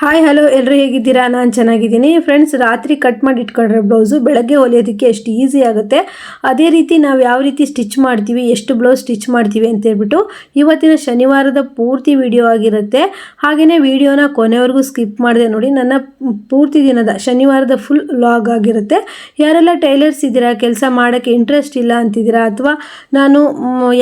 Hi hello ಎಲ್ಲರೂ ಹೇಗಿದ್ದೀರಾ? ನಾನು ಚೆನ್ನಾಗಿದ್ದೀನಿ. ಫ್ರೆಂಡ್ಸ್ ರಾತ್ರಿ ಕಟ್ ಮಾಡಿ ಇಟ್ಕೊಂಡ್ರೆ ಬ್ಲೌಸು ಬೆಳಗ್ಗೆ ಹೊಲಿಯೋದಕ್ಕೆ ಎಷ್ಟು ಈಸಿ ಆಗುತ್ತೆ? ಅದೇ ರೀತಿ ನಾವು ಯಾವ ರೀತಿ ಸ್ಟಿಚ್ ಮಾಡ್ತೀವಿ, ಎಷ್ಟು ಬ್ಲೌಸ್ ಸ್ಟಿಚ್ ಮಾಡ್ತೀವಿ ಅಂತ ಹೇಳ್ಬಿಟ್ಟು ಇವತ್ತಿನ ಶನಿವಾರದ ಪೂರ್ತಿ ವಿಡಿಯೋ ಆಗಿರುತ್ತೆ. ಹಾಗೆಯೇ ವಿಡಿಯೋನ ಕೊನೆವರೆಗೂ ಸ್ಕಿಪ್ ಮಾಡಿದೆ ನೋಡಿ, ನನ್ನ ಪೂರ್ತಿ ದಿನದ ಶನಿವಾರದ ಫುಲ್ ಲಾಗ್ ಆಗಿರುತ್ತೆ. ಯಾರೆಲ್ಲ ಟೈಲರ್ಸ್ ಇದ್ದೀರಾ, ಕೆಲಸ ಮಾಡೋಕ್ಕೆ ಇಂಟ್ರೆಸ್ಟ್ ಇಲ್ಲ ಅಂತಿದ್ದೀರಾ, ಅಥವಾ ನಾನು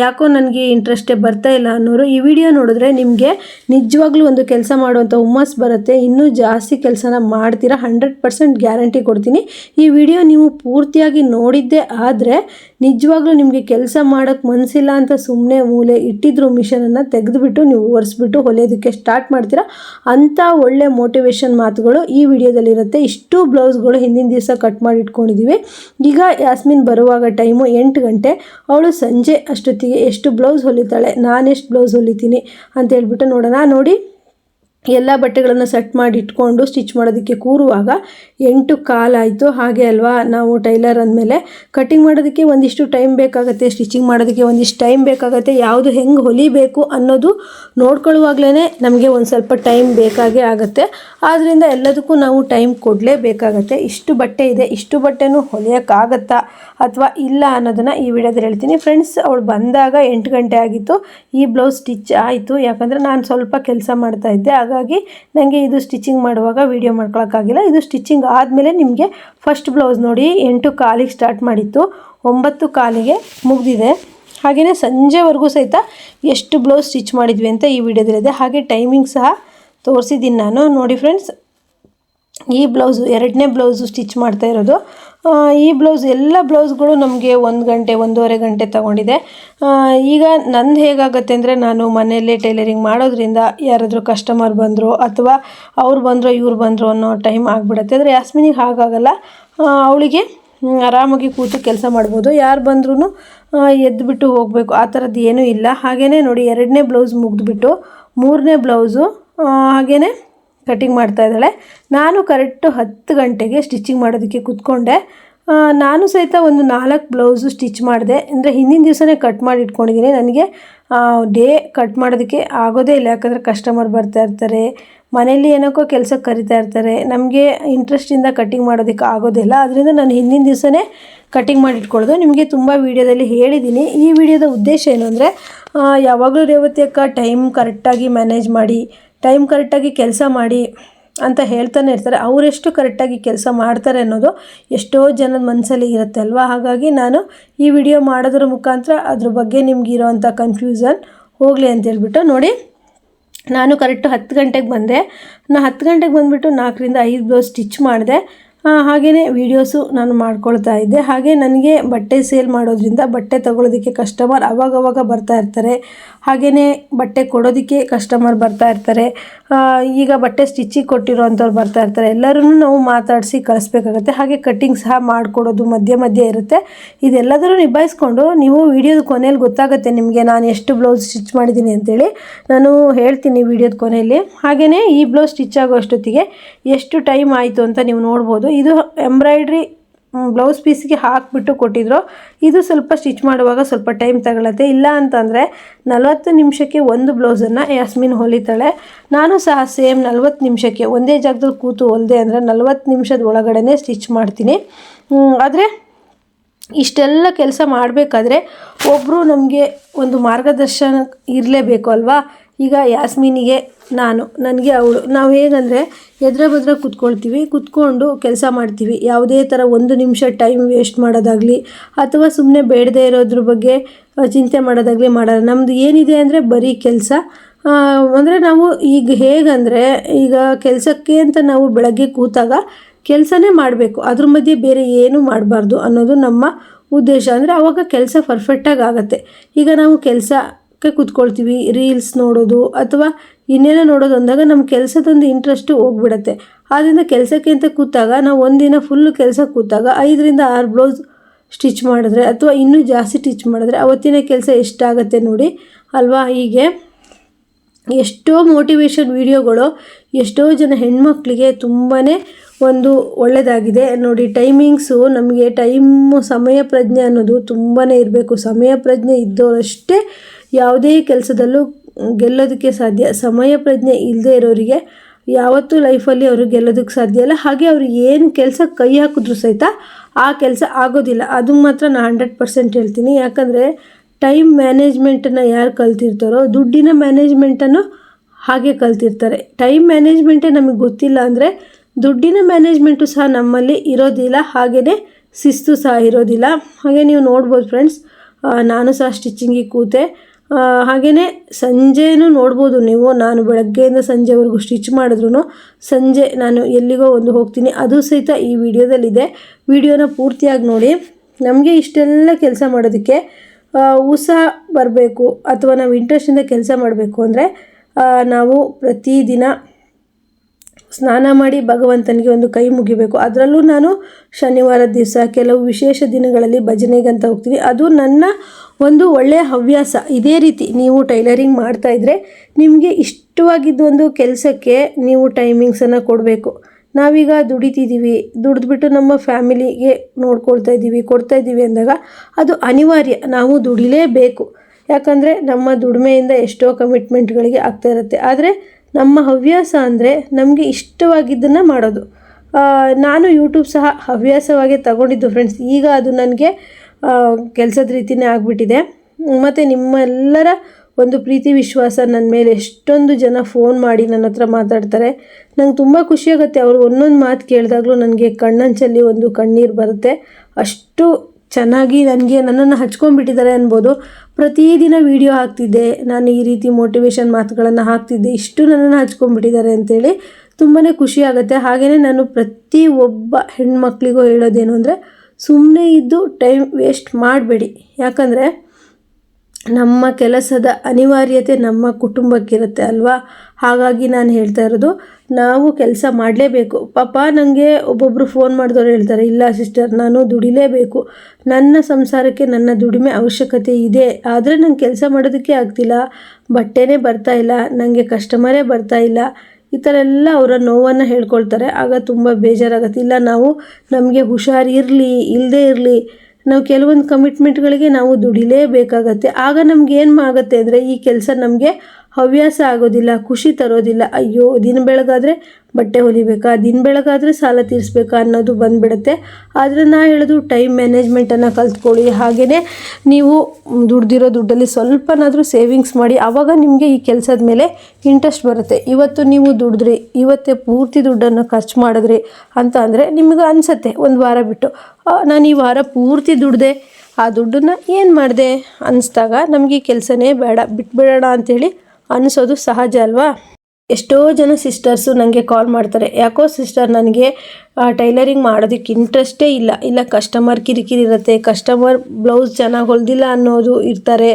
ಯಾಕೋ ನನಗೆ ಇಂಟ್ರೆಸ್ಟೇ ಬರ್ತಾ ಇಲ್ಲ ಅನ್ನೋರು, ಈ ವಿಡಿಯೋ ನೋಡಿದ್ರೆ ನಿಮಗೆ ನಿಜವಾಗ್ಲೂ ಒಂದು ಕೆಲಸ ಮಾಡುವಂಥ ಹುಮ್ಮಸ್ ಬರುತ್ತೆ. ಇನ್ನೂ ಜಾಸ್ತಿ ಕೆಲಸನ ಮಾಡ್ತೀರಾ, ಹಂಡ್ರೆಡ್ ಪರ್ಸೆಂಟ್ ಗ್ಯಾರಂಟಿ ಕೊಡ್ತೀನಿ. ಈ ವಿಡಿಯೋ ನೀವು ಪೂರ್ತಿಯಾಗಿ ನೋಡಿದ್ದೇ ಆದರೆ, ನಿಜವಾಗ್ಲೂ ನಿಮಗೆ ಕೆಲಸ ಮಾಡೋಕ್ಕೆ ಮನಸ್ಸಿಲ್ಲ ಅಂತ ಸುಮ್ಮನೆ ಮೂಲೆ ಇಟ್ಟಿದ್ರು ಮಿಷನನ್ನು ತೆಗೆದುಬಿಟ್ಟು ನೀವು ಒರೆಸ್ಬಿಟ್ಟು ಹೊಲಿಯೋದಕ್ಕೆ ಸ್ಟಾರ್ಟ್ ಮಾಡ್ತೀರಾ? ಅಂಥ ಒಳ್ಳೆ ಮೋಟಿವೇಶನ್ ಮಾತುಗಳು ಈ ವಿಡಿಯೋದಲ್ಲಿರುತ್ತೆ. ಇಷ್ಟು ಬ್ಲೌಸ್ಗಳು ಹಿಂದಿನ ದಿವಸ ಕಟ್ ಮಾಡಿ ಇಟ್ಕೊಂಡಿದ್ದೀವಿ ಈಗ ಯಾಸ್ಮಿನ್ ಬರುವಾಗ ಟೈಮು ಎಂಟು ಗಂಟೆ. ಅವಳು ಸಂಜೆ ಅಷ್ಟೊತ್ತಿಗೆ ಎಷ್ಟು ಬ್ಲೌಸ್ ಹೊಲಿತಾಳೆ ನಾನು ಎಷ್ಟು ಬ್ಲೌಸ್ ಹೊಲಿತೀನಿ ಅಂತ ಹೇಳ್ಬಿಟ್ಟು ನೋಡೋಣ. ನೋಡಿ. ಎಲ್ಲ ಬಟ್ಟೆಗಳನ್ನು ಸೆಟ್ ಮಾಡಿ ಇಟ್ಕೊಂಡು ಸ್ಟಿಚ್ ಮಾಡೋದಕ್ಕೆ ಕೂರುವಾಗ ಎಂಟು ಕಾಲಾಯಿತು ಹಾಗೆ ಅಲ್ವಾ? ನಾವು ಟೈಲರ್ ಅಂದಮೇಲೆ ಕಟಿಂಗ್ ಮಾಡೋದಕ್ಕೆ ಒಂದಿಷ್ಟು ಟೈಮ್ ಬೇಕಾಗುತ್ತೆ, ಸ್ಟಿಚಿಂಗ್ ಮಾಡೋದಕ್ಕೆ ಒಂದಿಷ್ಟು ಟೈಮ್ ಬೇಕಾಗುತ್ತೆ, ಯಾವುದು ಹೆಂಗೆ ಹೊಲಿಬೇಕು ಅನ್ನೋದು ನೋಡ್ಕೊಳ್ಳುವಾಗಲೇ ನಮಗೆ ಒಂದು ಸ್ವಲ್ಪ ಟೈಮ್ ಬೇಕಾಗೇ ಆಗುತ್ತೆ. ಆದ್ದರಿಂದ ಎಲ್ಲದಕ್ಕೂ ನಾವು ಟೈಮ್ ಕೊಡಲೇಬೇಕಾಗತ್ತೆ. ಇಷ್ಟು ಬಟ್ಟೆ ಇದೆ, ಇಷ್ಟು ಬಟ್ಟೆನೂ ಹೊಲಿಯೋಕ್ಕಾಗತ್ತಾ ಅಥವಾ ಇಲ್ಲ ಅನ್ನೋದನ್ನು ಈ ವಿಡಿಯೋದಲ್ಲಿ ಹೇಳ್ತೀನಿ. ಫ್ರೆಂಡ್ಸ್, ಅವಳು ಬಂದಾಗ ಎಂಟು ಗಂಟೆ ಆಗಿತ್ತು. ಈ ಬ್ಲೌಸ್ ಸ್ಟಿಚ್ ಆಯಿತು. ಯಾಕಂದರೆ ನಾನು ಸ್ವಲ್ಪ ಕೆಲಸ ಮಾಡ್ತಾ ಇದ್ದೆ. ಹಾಗಾಗಿ ನನಗೆ ಇದು ಸ್ಟಿಚಿಂಗ್ ಮಾಡುವಾಗ ವೀಡಿಯೋ ಮಾಡ್ಕೊಳಕ್ಕಾಗಿಲ್ಲ. ಇದು ಸ್ಟಿಚಿಂಗ್ ಆದಮೇಲೆ ನಿಮಗೆ ಫಸ್ಟ್ ಬ್ಲೌಸ್ ನೋಡಿ ಎಂಟು ಕಾಲಿಗೆ ಸ್ಟಾರ್ಟ್ ಮಾಡಿತ್ತು. ಒಂಬತ್ತು ಕಾಲಿಗೆ ಮುಗಿದಿದೆ. ಹಾಗೆಯೇ ಸಂಜೆವರೆಗೂ ಸಹಿತ ಎಷ್ಟು ಬ್ಲೌಸ್ ಸ್ಟಿಚ್ ಮಾಡಿದ್ವಿ ಅಂತ ಈ ವಿಡಿಯೋದಲ್ಲಿದೆ. ಹಾಗೆ ಟೈಮಿಂಗ್ ಸಹ ತೋರಿಸಿದ್ದೀನಿ ನಾನು. ನೋಡಿ ಫ್ರೆಂಡ್ಸ್ ಈ ಬ್ಲೌಸು ಎರಡನೇ ಬ್ಲೌಸು ಸ್ಟಿಚ್ ಮಾಡ್ತಾ ಇರೋದು. ಈ ಬ್ಲೌಸ್ ಎಲ್ಲ ಬ್ಲೌಸ್ಗಳು ನಮಗೆ ಒಂದು ಗಂಟೆ, ಒಂದೂವರೆ ಗಂಟೆ ತಗೊಂಡಿದೆ. ಈಗ ನಂದು ಹೇಗಾಗುತ್ತೆ ಅಂದರೆ ನಾನು ಮನೆಯಲ್ಲೇ ಟೈಲರಿಂಗ್ ಮಾಡೋದ್ರಿಂದ ಯಾರಾದರೂ ಕಸ್ಟಮರ್ ಬಂದರು ಅಥವಾ ಅವ್ರು ಬಂದರು, ಇವ್ರು ಬಂದರು ಅನ್ನೋ ಟೈಮ್ ಆಗಿಬಿಡುತ್ತೆ. ಆದರೆ ಯಾಸ್ಮಿನಿಗೆ ಹಾಗಾಗಲ್ಲ. ಅವಳಿಗೆ ಆರಾಮಾಗಿ ಕೂತು ಕೆಲಸ ಮಾಡ್ಬೋದು. ಯಾರು ಬಂದ್ರೂ ಎದ್ದುಬಿಟ್ಟು ಹೋಗಬೇಕು. ಆ ಥರದ್ದು ಏನೂ ಇಲ್ಲ. ಹಾಗೆಯೇ ನೋಡಿ, ಎರಡನೇ ಬ್ಲೌಸ್ ಮುಗಿದ್ಬಿಟ್ಟು ಮೂರನೇ ಬ್ಲೌಸು ಹಾಗೆಯೇ ಕಟಿಂಗ್ ಮಾಡ್ತಾ ಇದ್ದಾಳೆ. ನಾನು ಕರೆಕ್ಟು ಹತ್ತು ಗಂಟೆಗೆ ಸ್ಟಿಚಿಂಗ್ ಮಾಡೋದಕ್ಕೆ ಕೂತ್ಕೊಂಡೆ. ನಾನು ಸಹಿತ ಒಂದು ನಾಲ್ಕು ಬ್ಲೌಸು ಸ್ಟಿಚ್ ಮಾಡಿದೆ. ಅಂದರೆ ಹಿಂದಿನ ದಿವಸನೇ ಕಟ್ ಮಾಡಿ ಇಟ್ಕೊಂಡಿದ್ದೀನಿ. ನನಗೆ ಡೇ ಕಟ್ ಮಾಡೋದಕ್ಕೆ ಆಗೋದೇ ಇಲ್ಲ. ಯಾಕಂದರೆ ಕಸ್ಟಮರ್ ಬರ್ತಾ ಇರ್ತಾರೆ. ಮನೆಯಲ್ಲಿ ಏನಕ್ಕೋ ಕೆಲಸಕ್ಕೆ ಕರಿತಾ ಇರ್ತಾರೆ. ನಮಗೆ ಇಂಟ್ರೆಸ್ಟಿಂದ ಕಟ್ಟಿಂಗ್ ಮಾಡೋದಕ್ಕೆ ಆಗೋದಿಲ್ಲ ಅದರಿಂದ ನಾನು ಹಿಂದಿನ ದಿವಸನೇ ಕಟ್ಟಿಂಗ್ ಮಾಡಿ ಇಟ್ಕೊಳ್ಳೋದು. ನಿಮಗೆ ತುಂಬ ವೀಡಿಯೋದಲ್ಲಿ ಹೇಳಿದ್ದೀನಿ. ಈ ವಿಡಿಯೋದ ಉದ್ದೇಶ ಏನು ಅಂದರೆ ಯಾವಾಗಲೂ ರೇವತಿ ಅಕ್ಕ ಟೈಮ್ ಕರೆಕ್ಟಾಗಿ ಮ್ಯಾನೇಜ್ ಮಾಡಿ ಟೈಮ್ ಕರೆಕ್ಟಾಗಿ ಕೆಲಸ ಮಾಡಿ ಅಂತ ಹೇಳ್ತಾನೆ ಇರ್ತಾರೆ. ಅವರೆಷ್ಟು ಕರೆಕ್ಟಾಗಿ ಕೆಲಸ ಮಾಡ್ತಾರೆ ಅನ್ನೋದು ಎಷ್ಟೋ ಜನದ ಮನಸ್ಸಲ್ಲಿ ಇರುತ್ತೆ ಅಲ್ವಾ? ಹಾಗಾಗಿ ನಾನು ಈ ವಿಡಿಯೋ ಮಾಡೋದ್ರ ಮುಖಾಂತರ ಅದ್ರ ಬಗ್ಗೆ ನಿಮ್ಗೆ ಇರೋವಂಥ ಕನ್ಫ್ಯೂಸನ್ ಹೋಗಲಿ ಅಂತ ಹೇಳ್ಬಿಟ್ಟು ನೋಡಿ, ನಾನು ಕರೆಕ್ಟು ಹತ್ತು ಗಂಟೆಗೆ ಬಂದೆ. ನಾನು ಹತ್ತು ಗಂಟೆಗೆ ಬಂದುಬಿಟ್ಟು ನಾಲ್ಕರಿಂದ ಐದು ಬ್ಲೌಸ್ ಸ್ಟಿಚ್ ಮಾಡಿದೆ. ಹಾಗೆಯೇ ವೀಡಿಯೋಸು ನಾನು ಮಾಡ್ಕೊಳ್ತಾ ಇದ್ದೆ. ಹಾಗೆ ನನಗೆ ಬಟ್ಟೆ ಸೇಲ್ ಮಾಡೋದ್ರಿಂದ ಬಟ್ಟೆ ತಗೊಳ್ಳೋದಕ್ಕೆ ಕಸ್ಟಮರ್ ಅವಾಗವಾಗ ಬರ್ತಾ ಇರ್ತಾರೆ. ಹಾಗೆಯೇ ಬಟ್ಟೆ ಕೊಡೋದಕ್ಕೆ ಕಸ್ಟಮರ್ ಬರ್ತಾ ಇರ್ತಾರೆ. ಈಗ ಬಟ್ಟೆ ಸ್ಟಿಚ್ಚಿಗೆ ಕೊಟ್ಟಿರೋವಂಥವ್ರು ಬರ್ತಾ ಇರ್ತಾರೆ. ಎಲ್ಲರೂ ನಾವು ಮಾತಾಡಿಸಿ ಕಳಿಸ್ಬೇಕಾಗತ್ತೆ. ಹಾಗೆ ಕಟ್ಟಿಂಗ್ ಸಹ ಮಾಡಿಕೊಡೋದು ಮಧ್ಯೆ ಮಧ್ಯೆ ಇರುತ್ತೆ. ಇದೆಲ್ಲದರೂ ನಿಭಾಯಿಸ್ಕೊಂಡು ನೀವು ವಿಡಿಯೋದ ಕೊನೆಯಲ್ಲಿ ಗೊತ್ತಾಗುತ್ತೆ ನಿಮಗೆ ನಾನು ಎಷ್ಟು ಬ್ಲೌಸ್ ಸ್ಟಿಚ್ ಮಾಡಿದ್ದೀನಿ ಅಂತೇಳಿ. ನಾನು ಹೇಳ್ತೀನಿ ವಿಡಿಯೋದ ಕೊನೆಯಲ್ಲಿ. ಹಾಗೆಯೇ ಈ ಬ್ಲೌಸ್ ಸ್ಟಿಚ್ ಆಗೋ ಅಷ್ಟೊತ್ತಿಗೆ ಎಷ್ಟು ಟೈಮ್ ಆಯಿತು ಅಂತ ನೀವು ನೋಡ್ಬೋದು. ಇದು ಎಂಬ್ರಾಯ್ಡ್ರಿ ಬ್ಲೌಸ್ ಪೀಸ್ಗೆ ಹಾಕಿಬಿಟ್ಟು ಕೊಟ್ಟಿದ್ರು, ಇದು ಸ್ವಲ್ಪ ಸ್ಟಿಚ್ ಮಾಡುವಾಗ ಸ್ವಲ್ಪ ಟೈಮ್ ತಗೊಳತ್ತೆ. ಇಲ್ಲ ಅಂತಂದರೆ ನಲವತ್ತು ನಿಮಿಷಕ್ಕೆ ಒಂದು ಬ್ಲೌಸನ್ನು ಯಾಸ್ಮಿನ್ ಹೊಲಿತಾಳೆ. ನಾನು ಸಹ ಸೇಮ್ ನಲ್ವತ್ತು ನಿಮಿಷಕ್ಕೆ ಒಂದೇ ಜಾಗದಲ್ಲಿ ಕೂತು ಹೊಲಿದೆ ಅಂದರೆ ನಲವತ್ತು ನಿಮಿಷದ ಒಳಗಡೆ ಸ್ಟಿಚ್ ಮಾಡ್ತೀನಿ. ಆದರೆ ಇಷ್ಟೆಲ್ಲ ಕೆಲಸ ಮಾಡಬೇಕಾದ್ರೆ ಒಬ್ಬರು ನಮಗೆ ಒಂದು ಮಾರ್ಗದರ್ಶನ ಇರಲೇಬೇಕು ಅಲ್ವಾ? ಈಗ ಯಾಸ್ಮಿನಿಗೆ ನಾನು, ನನಗೆ ಅವಳು. ನಾವು ಹೇಗಂದರೆ, ಎದ್ರ ಬದ್ರ ಕೂತ್ಕೊಳ್ತೀವಿ, ಕುತ್ಕೊಂಡು ಕೆಲಸ ಮಾಡ್ತೀವಿ. ಯಾವುದೇ ಥರ ಒಂದು ನಿಮಿಷ ಟೈಮ್ ವೇಸ್ಟ್ ಮಾಡೋದಾಗಲಿ, ಅಥವಾ ಸುಮ್ಮನೆ ಬೇಡದೇ ಇರೋದ್ರ ಬಗ್ಗೆ ಚಿಂತೆ ಮಾಡೋದಾಗಲಿ ಮಾಡಲ್ಲ. ನಮ್ಮದು ಏನಿದೆ ಅಂದರೆ ಬರೀ ಕೆಲಸ. ಅಂದರೆ ನಾವು ಈಗ ಹೇಗಂದರೆ, ಈಗ ಕೆಲಸಕ್ಕೆ ಅಂತ ನಾವು ಬೆಳಗ್ಗೆ ಕೂತಾಗ ಕೆಲಸನೇ ಮಾಡಬೇಕು. ಅದ್ರ ಮಧ್ಯೆ ಬೇರೆ ಏನೂ ಮಾಡಬಾರ್ದು ಅನ್ನೋದು ನಮ್ಮ ಉದ್ದೇಶ. ಅಂದರೆ ಆವಾಗ ಕೆಲಸ ಪರ್ಫೆಕ್ಟಾಗಿ ಆಗುತ್ತೆ. ಈಗ ನಾವು ಕೆಲಸಕ್ಕೆ ಕೂತ್ಕೊಳ್ತೀವಿ, ರೀಲ್ಸ್ ನೋಡೋದು, ಅಥವಾ ಇನ್ನೇನೋ ನೋಡೋದು ಅಂದಾಗ ನಮ್ಮ ಕೆಲಸದೊಂದು ಇಂಟ್ರೆಸ್ಟು ಹೋಗ್ಬಿಡತ್ತೆ. ಆದ್ದರಿಂದ ಕೆಲಸಕ್ಕೆ ಅಂತ ಕೂತಾಗ ನಾವು ಒಂದಿನ ಫುಲ್ಲು ಕೆಲಸ ಕೂತಾಗ ಐದರಿಂದ ಆರು ಬ್ಲೌಸ್ ಸ್ಟಿಚ್ ಮಾಡಿದ್ರೆ ಅಥವಾ ಇನ್ನೂ ಜಾಸ್ತಿ ಸ್ಟಿಚ್ ಮಾಡಿದ್ರೆ ಅವತ್ತಿನ ಕೆಲಸ ಎಷ್ಟಾಗತ್ತೆ ನೋಡಿ ಅಲ್ವಾ? ಹೀಗೆ ಎಷ್ಟೋ ಮೋಟಿವೇಶನ್ ವೀಡಿಯೋಗಳು ಎಷ್ಟೋ ಜನ ಹೆಣ್ಮಕ್ಳಿಗೆ ತುಂಬಾ ಒಂದು ಒಳ್ಳೆಯದಾಗಿದೆ ನೋಡಿ ಟೈಮಿಂಗ್ಸು ನಮಗೆ ಟೈಮು ಸಮಯ ಪ್ರಜ್ಞೆ ಅನ್ನೋದು ತುಂಬಾ ಇರಬೇಕು. ಸಮಯ ಪ್ರಜ್ಞೆ ಇದ್ದವರಷ್ಟೇ ಯಾವುದೇ ಕೆಲಸದಲ್ಲೂ ಗೆಲ್ಲೋದಕ್ಕೆ ಸಾಧ್ಯ. ಸಮಯ, ಪ್ರಜ್ಞೆ ಇಲ್ಲದೆ ಇರೋರಿಗೆ ಯಾವತ್ತೂ ಲೈಫಲ್ಲಿ ಅವರು ಗೆಲ್ಲೋದಕ್ಕೆ ಸಾಧ್ಯ ಇಲ್ಲ. ಹಾಗೆ ಅವರು ಏನು ಕೆಲಸ ಕೈ ಹಾಕಿದ್ರು ಸಹಿತ ಆ ಕೆಲಸ ಆಗೋದಿಲ್ಲ. ಅದು ಮಾತ್ರ ನಾನು ಹಂಡ್ರೆಡ್ ಪರ್ಸೆಂಟ್ ಹೇಳ್ತೀನಿ. ಯಾಕಂದರೆ ಟೈಮ್ ಮ್ಯಾನೇಜ್ಮೆಂಟನ್ನು ಯಾರು ಕಲ್ತಿರ್ತಾರೋ, ದುಡ್ಡಿನ ಮ್ಯಾನೇಜ್ಮೆಂಟನ್ನು ಹಾಗೆ ಕಲ್ತಿರ್ತಾರೆ. ಟೈಮ್ ಮ್ಯಾನೇಜ್ಮೆಂಟೇ ನಮಗೆ ಗೊತ್ತಿಲ್ಲ ಅಂದರೆ ದುಡ್ಡಿನ ಮ್ಯಾನೇಜ್ಮೆಂಟು ಸಹ ನಮ್ಮಲ್ಲಿ ಇರೋದಿಲ್ಲ. ಹಾಗೆಯೇ ಶಿಸ್ತು ಸಹ ಇರೋದಿಲ್ಲ. ಹಾಗೆ ನೀವು ನೋಡ್ಬೋದು ಫ್ರೆಂಡ್ಸ್ ನಾನು ಸಹ ಸ್ಟಿಚ್ಚಿಂಗಿಗೆ ಕೂತೆ ಹಾಗೆಯೇ ಸಂಜೆನೂ ನೋಡ್ಬೋದು ನೀವು. ನಾನು ಬೆಳಗ್ಗೆಯಿಂದ ಸಂಜೆವರೆಗೂ ಸ್ಟಿಚ್ ಮಾಡಿದ್ರು ಸಂಜೆ ನಾನು ಎಲ್ಲಿಗೋ ಒಂದು ಹೋಗ್ತೀನಿ. ಅದು ಸಹಿತ ಈ ವಿಡಿಯೋದಲ್ಲಿದೆ. ವಿಡಿಯೋನ ಪೂರ್ತಿಯಾಗಿ ನೋಡಿ. ನಮಗೆ ಇಷ್ಟೆಲ್ಲ ಕೆಲಸ ಮಾಡೋದಕ್ಕೆ ಉತ್ಸಾಹ ಬರಬೇಕು ಅಥವಾ ನಾವು ಇಂಟ್ರೆಸ್ಟಿಂದ ಕೆಲಸ ಮಾಡಬೇಕು ಅಂದರೆ ನಾವು ಪ್ರತಿದಿನ ಸ್ನಾನ ಮಾಡಿ ಭಗವಂತನಿಗೆ ಒಂದು ಕೈ ಮುಗಿಬೇಕು. ಅದರಲ್ಲೂ ನಾನು ಶನಿವಾರ ದಿವಸ ಕೆಲವು ವಿಶೇಷ ದಿನಗಳಲ್ಲಿ ಭಜನೆಗಂತ ಹೋಗ್ತೀನಿ. ಅದು ನನ್ನ ಒಂದು ಒಳ್ಳೆಯ ಹವ್ಯಾಸ. ಇದೇ ರೀತಿ ನೀವು ಟೈಲರಿಂಗ್ ಮಾಡ್ತಾ ಇದ್ದರೆ ನಿಮಗೆ ಇಷ್ಟವಾಗಿದ್ದ ಒಂದು ಕೆಲಸಕ್ಕೆ ನೀವು ಟೈಮಿಂಗ್ಸನ್ನು ಕೊಡಬೇಕು. ನಾವೀಗ ದುಡಿತಿದ್ದೀವಿ ದುಡಿದ್ಬಿಟ್ಟು ನಮ್ಮ ಫ್ಯಾಮಿಲಿಗೆ ನೋಡ್ಕೊಳ್ತಾ ಇದ್ದೀವಿ, ಕೊಡ್ತಾ ಇದ್ದೀವಿ ಅಂದಾಗ ಅದು ಅನಿವಾರ್ಯ. ನಾವು ದುಡಿಲೇಬೇಕು. ಯಾಕಂದರೆ ನಮ್ಮ ದುಡಿಮೆಯಿಂದ ಎಷ್ಟೋ ಕಮಿಟ್ಮೆಂಟ್ಗಳಿಗೆ ಆಗ್ತಾ ಇರುತ್ತೆ. ಆದರೆ ನಮ್ಮ ಹವ್ಯಾಸ ಅಂದರೆ ನಮಗೆ ಇಷ್ಟವಾಗಿದ್ದನ್ನು ಮಾಡೋದು. ನಾನು ಯೂಟ್ಯೂಬ್ ಸಹ ಹವ್ಯಾಸವಾಗಿ ತಗೊಂಡಿದ್ದು ಫ್ರೆಂಡ್ಸ್ ಈಗ ಅದು ನನಗೆ ಕೆಲಸದ ರೀತಿಯೇ ಆಗಿಬಿಟ್ಟಿದೆ. ಮತ್ತು ನಿಮ್ಮೆಲ್ಲರ ಒಂದು ಪ್ರೀತಿ ವಿಶ್ವಾಸ ನನ್ನ ಮೇಲೆ ಎಷ್ಟೊಂದು ಜನ ಫೋನ್ ಮಾಡಿ ನನ್ನ ಹತ್ರ ಮಾತಾಡ್ತಾರೆ. ನಂಗೆ ತುಂಬ ಖುಷಿಯಾಗುತ್ತೆ ಅವರು ಒಂದೊಂದು ಮಾತು ಕೇಳಿದಾಗಲೂ ನನಗೆ ಕಣ್ಣಂಚಲ್ಲಿ ಒಂದು ಕಣ್ಣೀರು ಬರುತ್ತೆ. ಅಷ್ಟು ಚೆನ್ನಾಗಿ ನನಗೆ ನನ್ನನ್ನು ಹಚ್ಕೊಂಡ್ಬಿಟ್ಟಿದ್ದಾರೆ ಅನ್ಬೋದು. ಪ್ರತಿದಿನ ವಿಡಿಯೋ ಹಾಕ್ತಿದ್ದೆ. ನಾನು ಈ ರೀತಿ ಮೋಟಿವೇಶನ್ ಮಾತುಗಳನ್ನು ಹಾಕ್ತಿದ್ದೆ. ಇಷ್ಟು ನನ್ನನ್ನು ಹಚ್ಕೊಂಡ್ಬಿಟ್ಟಿದ್ದಾರೆ ಅಂತೇಳಿ ತುಂಬಾ ಖುಷಿ ಆಗುತ್ತೆ. ಹಾಗೆಯೇ ನಾನು ಪ್ರತಿ ಒಬ್ಬ ಹೆಣ್ಮಕ್ಳಿಗೂ ಹೇಳೋದೇನು ಅಂದರೆ ಸುಮ್ಮನೆ ಇದ್ದು ಟೈಮ್ ವೇಸ್ಟ್ ಮಾಡಬೇಡಿ. ಯಾಕಂದರೆ, ನಮ್ಮ ಕೆಲಸದ ಅನಿವಾರ್ಯತೆ ನಮ್ಮ ಕುಟುಂಬಕ್ಕಿರುತ್ತೆ ಅಲ್ವಾ? ಹಾಗಾಗಿ ನಾನು ಹೇಳ್ತಾ ಇರೋದು ನಾವು ಕೆಲಸ ಮಾಡಲೇಬೇಕು. ಪಾಪ ನನಗೆ ಒಬ್ಬೊಬ್ಬರು ಫೋನ್ ಮಾಡಿದವ್ರು ಹೇಳ್ತಾರೆ, ಇಲ್ಲ ಸಿಸ್ಟರ್ ನಾನು ದುಡಿಲೇಬೇಕು. ನನ್ನ ಸಂಸಾರಕ್ಕೆ ನನ್ನ ದುಡಿಮೆ ಅವಶ್ಯಕತೆ ಇದೆ. ಆದರೆ ನಂಗೆ ಕೆಲಸ ಮಾಡೋದಕ್ಕೆ ಆಗ್ತಿಲ್ಲ. ಬಟ್ಟೆನೇ ಬರ್ತಾ ಇಲ್ಲ. ನನಗೆ ಕಸ್ಟಮರೇ ಬರ್ತಾ ಇಲ್ಲ. ಈ ಥರ ಎಲ್ಲ ಅವರ ನೋವನ್ನು ಹೇಳ್ಕೊಳ್ತಾರೆ. ಆಗ ತುಂಬ ಬೇಜಾರಾಗುತ್ತೆ. ಇಲ್ಲ ನಾವು ನಮಗೆ ಹುಷಾರು ಇರಲಿ ಇಲ್ಲದೇ ಇರಲಿ, ನಾವು ಕೆಲವೊಂದು ಕಮಿಟ್ಮೆಂಟ್ಗಳಿಗೆ ನಾವು ದುಡಿಲೇಬೇಕಾಗತ್ತೆ. ಆಗ ನಮ್ಗೆ ಏನು ಆಗುತ್ತೆ ಅಂದರೆ ಈ ಕೆಲಸ ನಮಗೆ ಹವ್ಯಾಸ ಆಗೋದಿಲ್ಲ, ಖುಷಿ ತರೋದಿಲ್ಲ. ಅಯ್ಯೋ, ದಿನ ಬೆಳಗಾದರೆ ಬಟ್ಟೆ ಹೊಲಿಬೇಕಾ? ದಿನ ಬೆಳಗಾದರೆ ಸಾಲ ತೀರಿಸ್ಬೇಕಾ ಅನ್ನೋದು ಬಂದುಬಿಡುತ್ತೆ. ಆದರೆ ನಾ ಹೇಳೋದು ಟೈಮ್ ಮ್ಯಾನೇಜ್ಮೆಂಟನ್ನು ಕಲ್ತ್ಕೊಳ್ಳಿ. ಹಾಗೆಯೇ ನೀವು ದುಡ್ದಿರೋ ದುಡ್ಡಲ್ಲಿ ಸ್ವಲ್ಪನಾದರೂ ಸೇವಿಂಗ್ಸ್ ಮಾಡಿ ಆವಾಗ ನಿಮಗೆ ಈ ಕೆಲಸದ ಮೇಲೆ ಇಂಟ್ರೆಸ್ಟ್ ಬರುತ್ತೆ. ಇವತ್ತು ನೀವು ದುಡಿದ್ರಿ, ಇವತ್ತೇ ಪೂರ್ತಿ ದುಡ್ಡನ್ನು ಖರ್ಚು ಮಾಡಿದ್ರಿ ಅಂತ ಅಂದರೆ ನಿಮಗೆ ಅನಿಸುತ್ತೆ ಒಂದು ವಾರ ಬಿಟ್ಟು. ನಾನು ಈ ವಾರ ಪೂರ್ತಿ ದುಡ್ದೆ, ಆ ದುಡ್ಡನ್ನು ಏನು ಮಾಡಿದೆ? ಅನ್ನಿಸ್ದಾಗ ನಮಗೆ ಈ ಕೆಲಸನೇ ಬೇಡ, ಬಿಟ್ಬಿಡೋಣ ಅಂಥೇಳಿ ಅನಿಸೋದು ಸಹಜ ಅಲ್ವಾ? ಎಷ್ಟೋ ಜನ ಸಿಸ್ಟರ್ಸು ನನಗೆ ಕಾಲ್ ಮಾಡ್ತಾರೆ. ಯಾಕೋ ಸಿಸ್ಟರ್ ನನಗೆ ಟೈಲರಿಂಗ್ ಮಾಡೋದಕ್ಕೆ ಇಂಟ್ರೆಸ್ಟೇ ಇಲ್ಲ. ಇಲ್ಲ ಕಸ್ಟಮರ್ ಕಿರಿಕಿರಿ ಇರುತ್ತೆ ಕಸ್ಟಮರ್ ಬ್ಲೌಸ್ ಚೆನ್ನಾಗಿ ಹೊಲ್ದಿಲ್ಲ ಅನ್ನೋದು ಇರ್ತಾರೆ.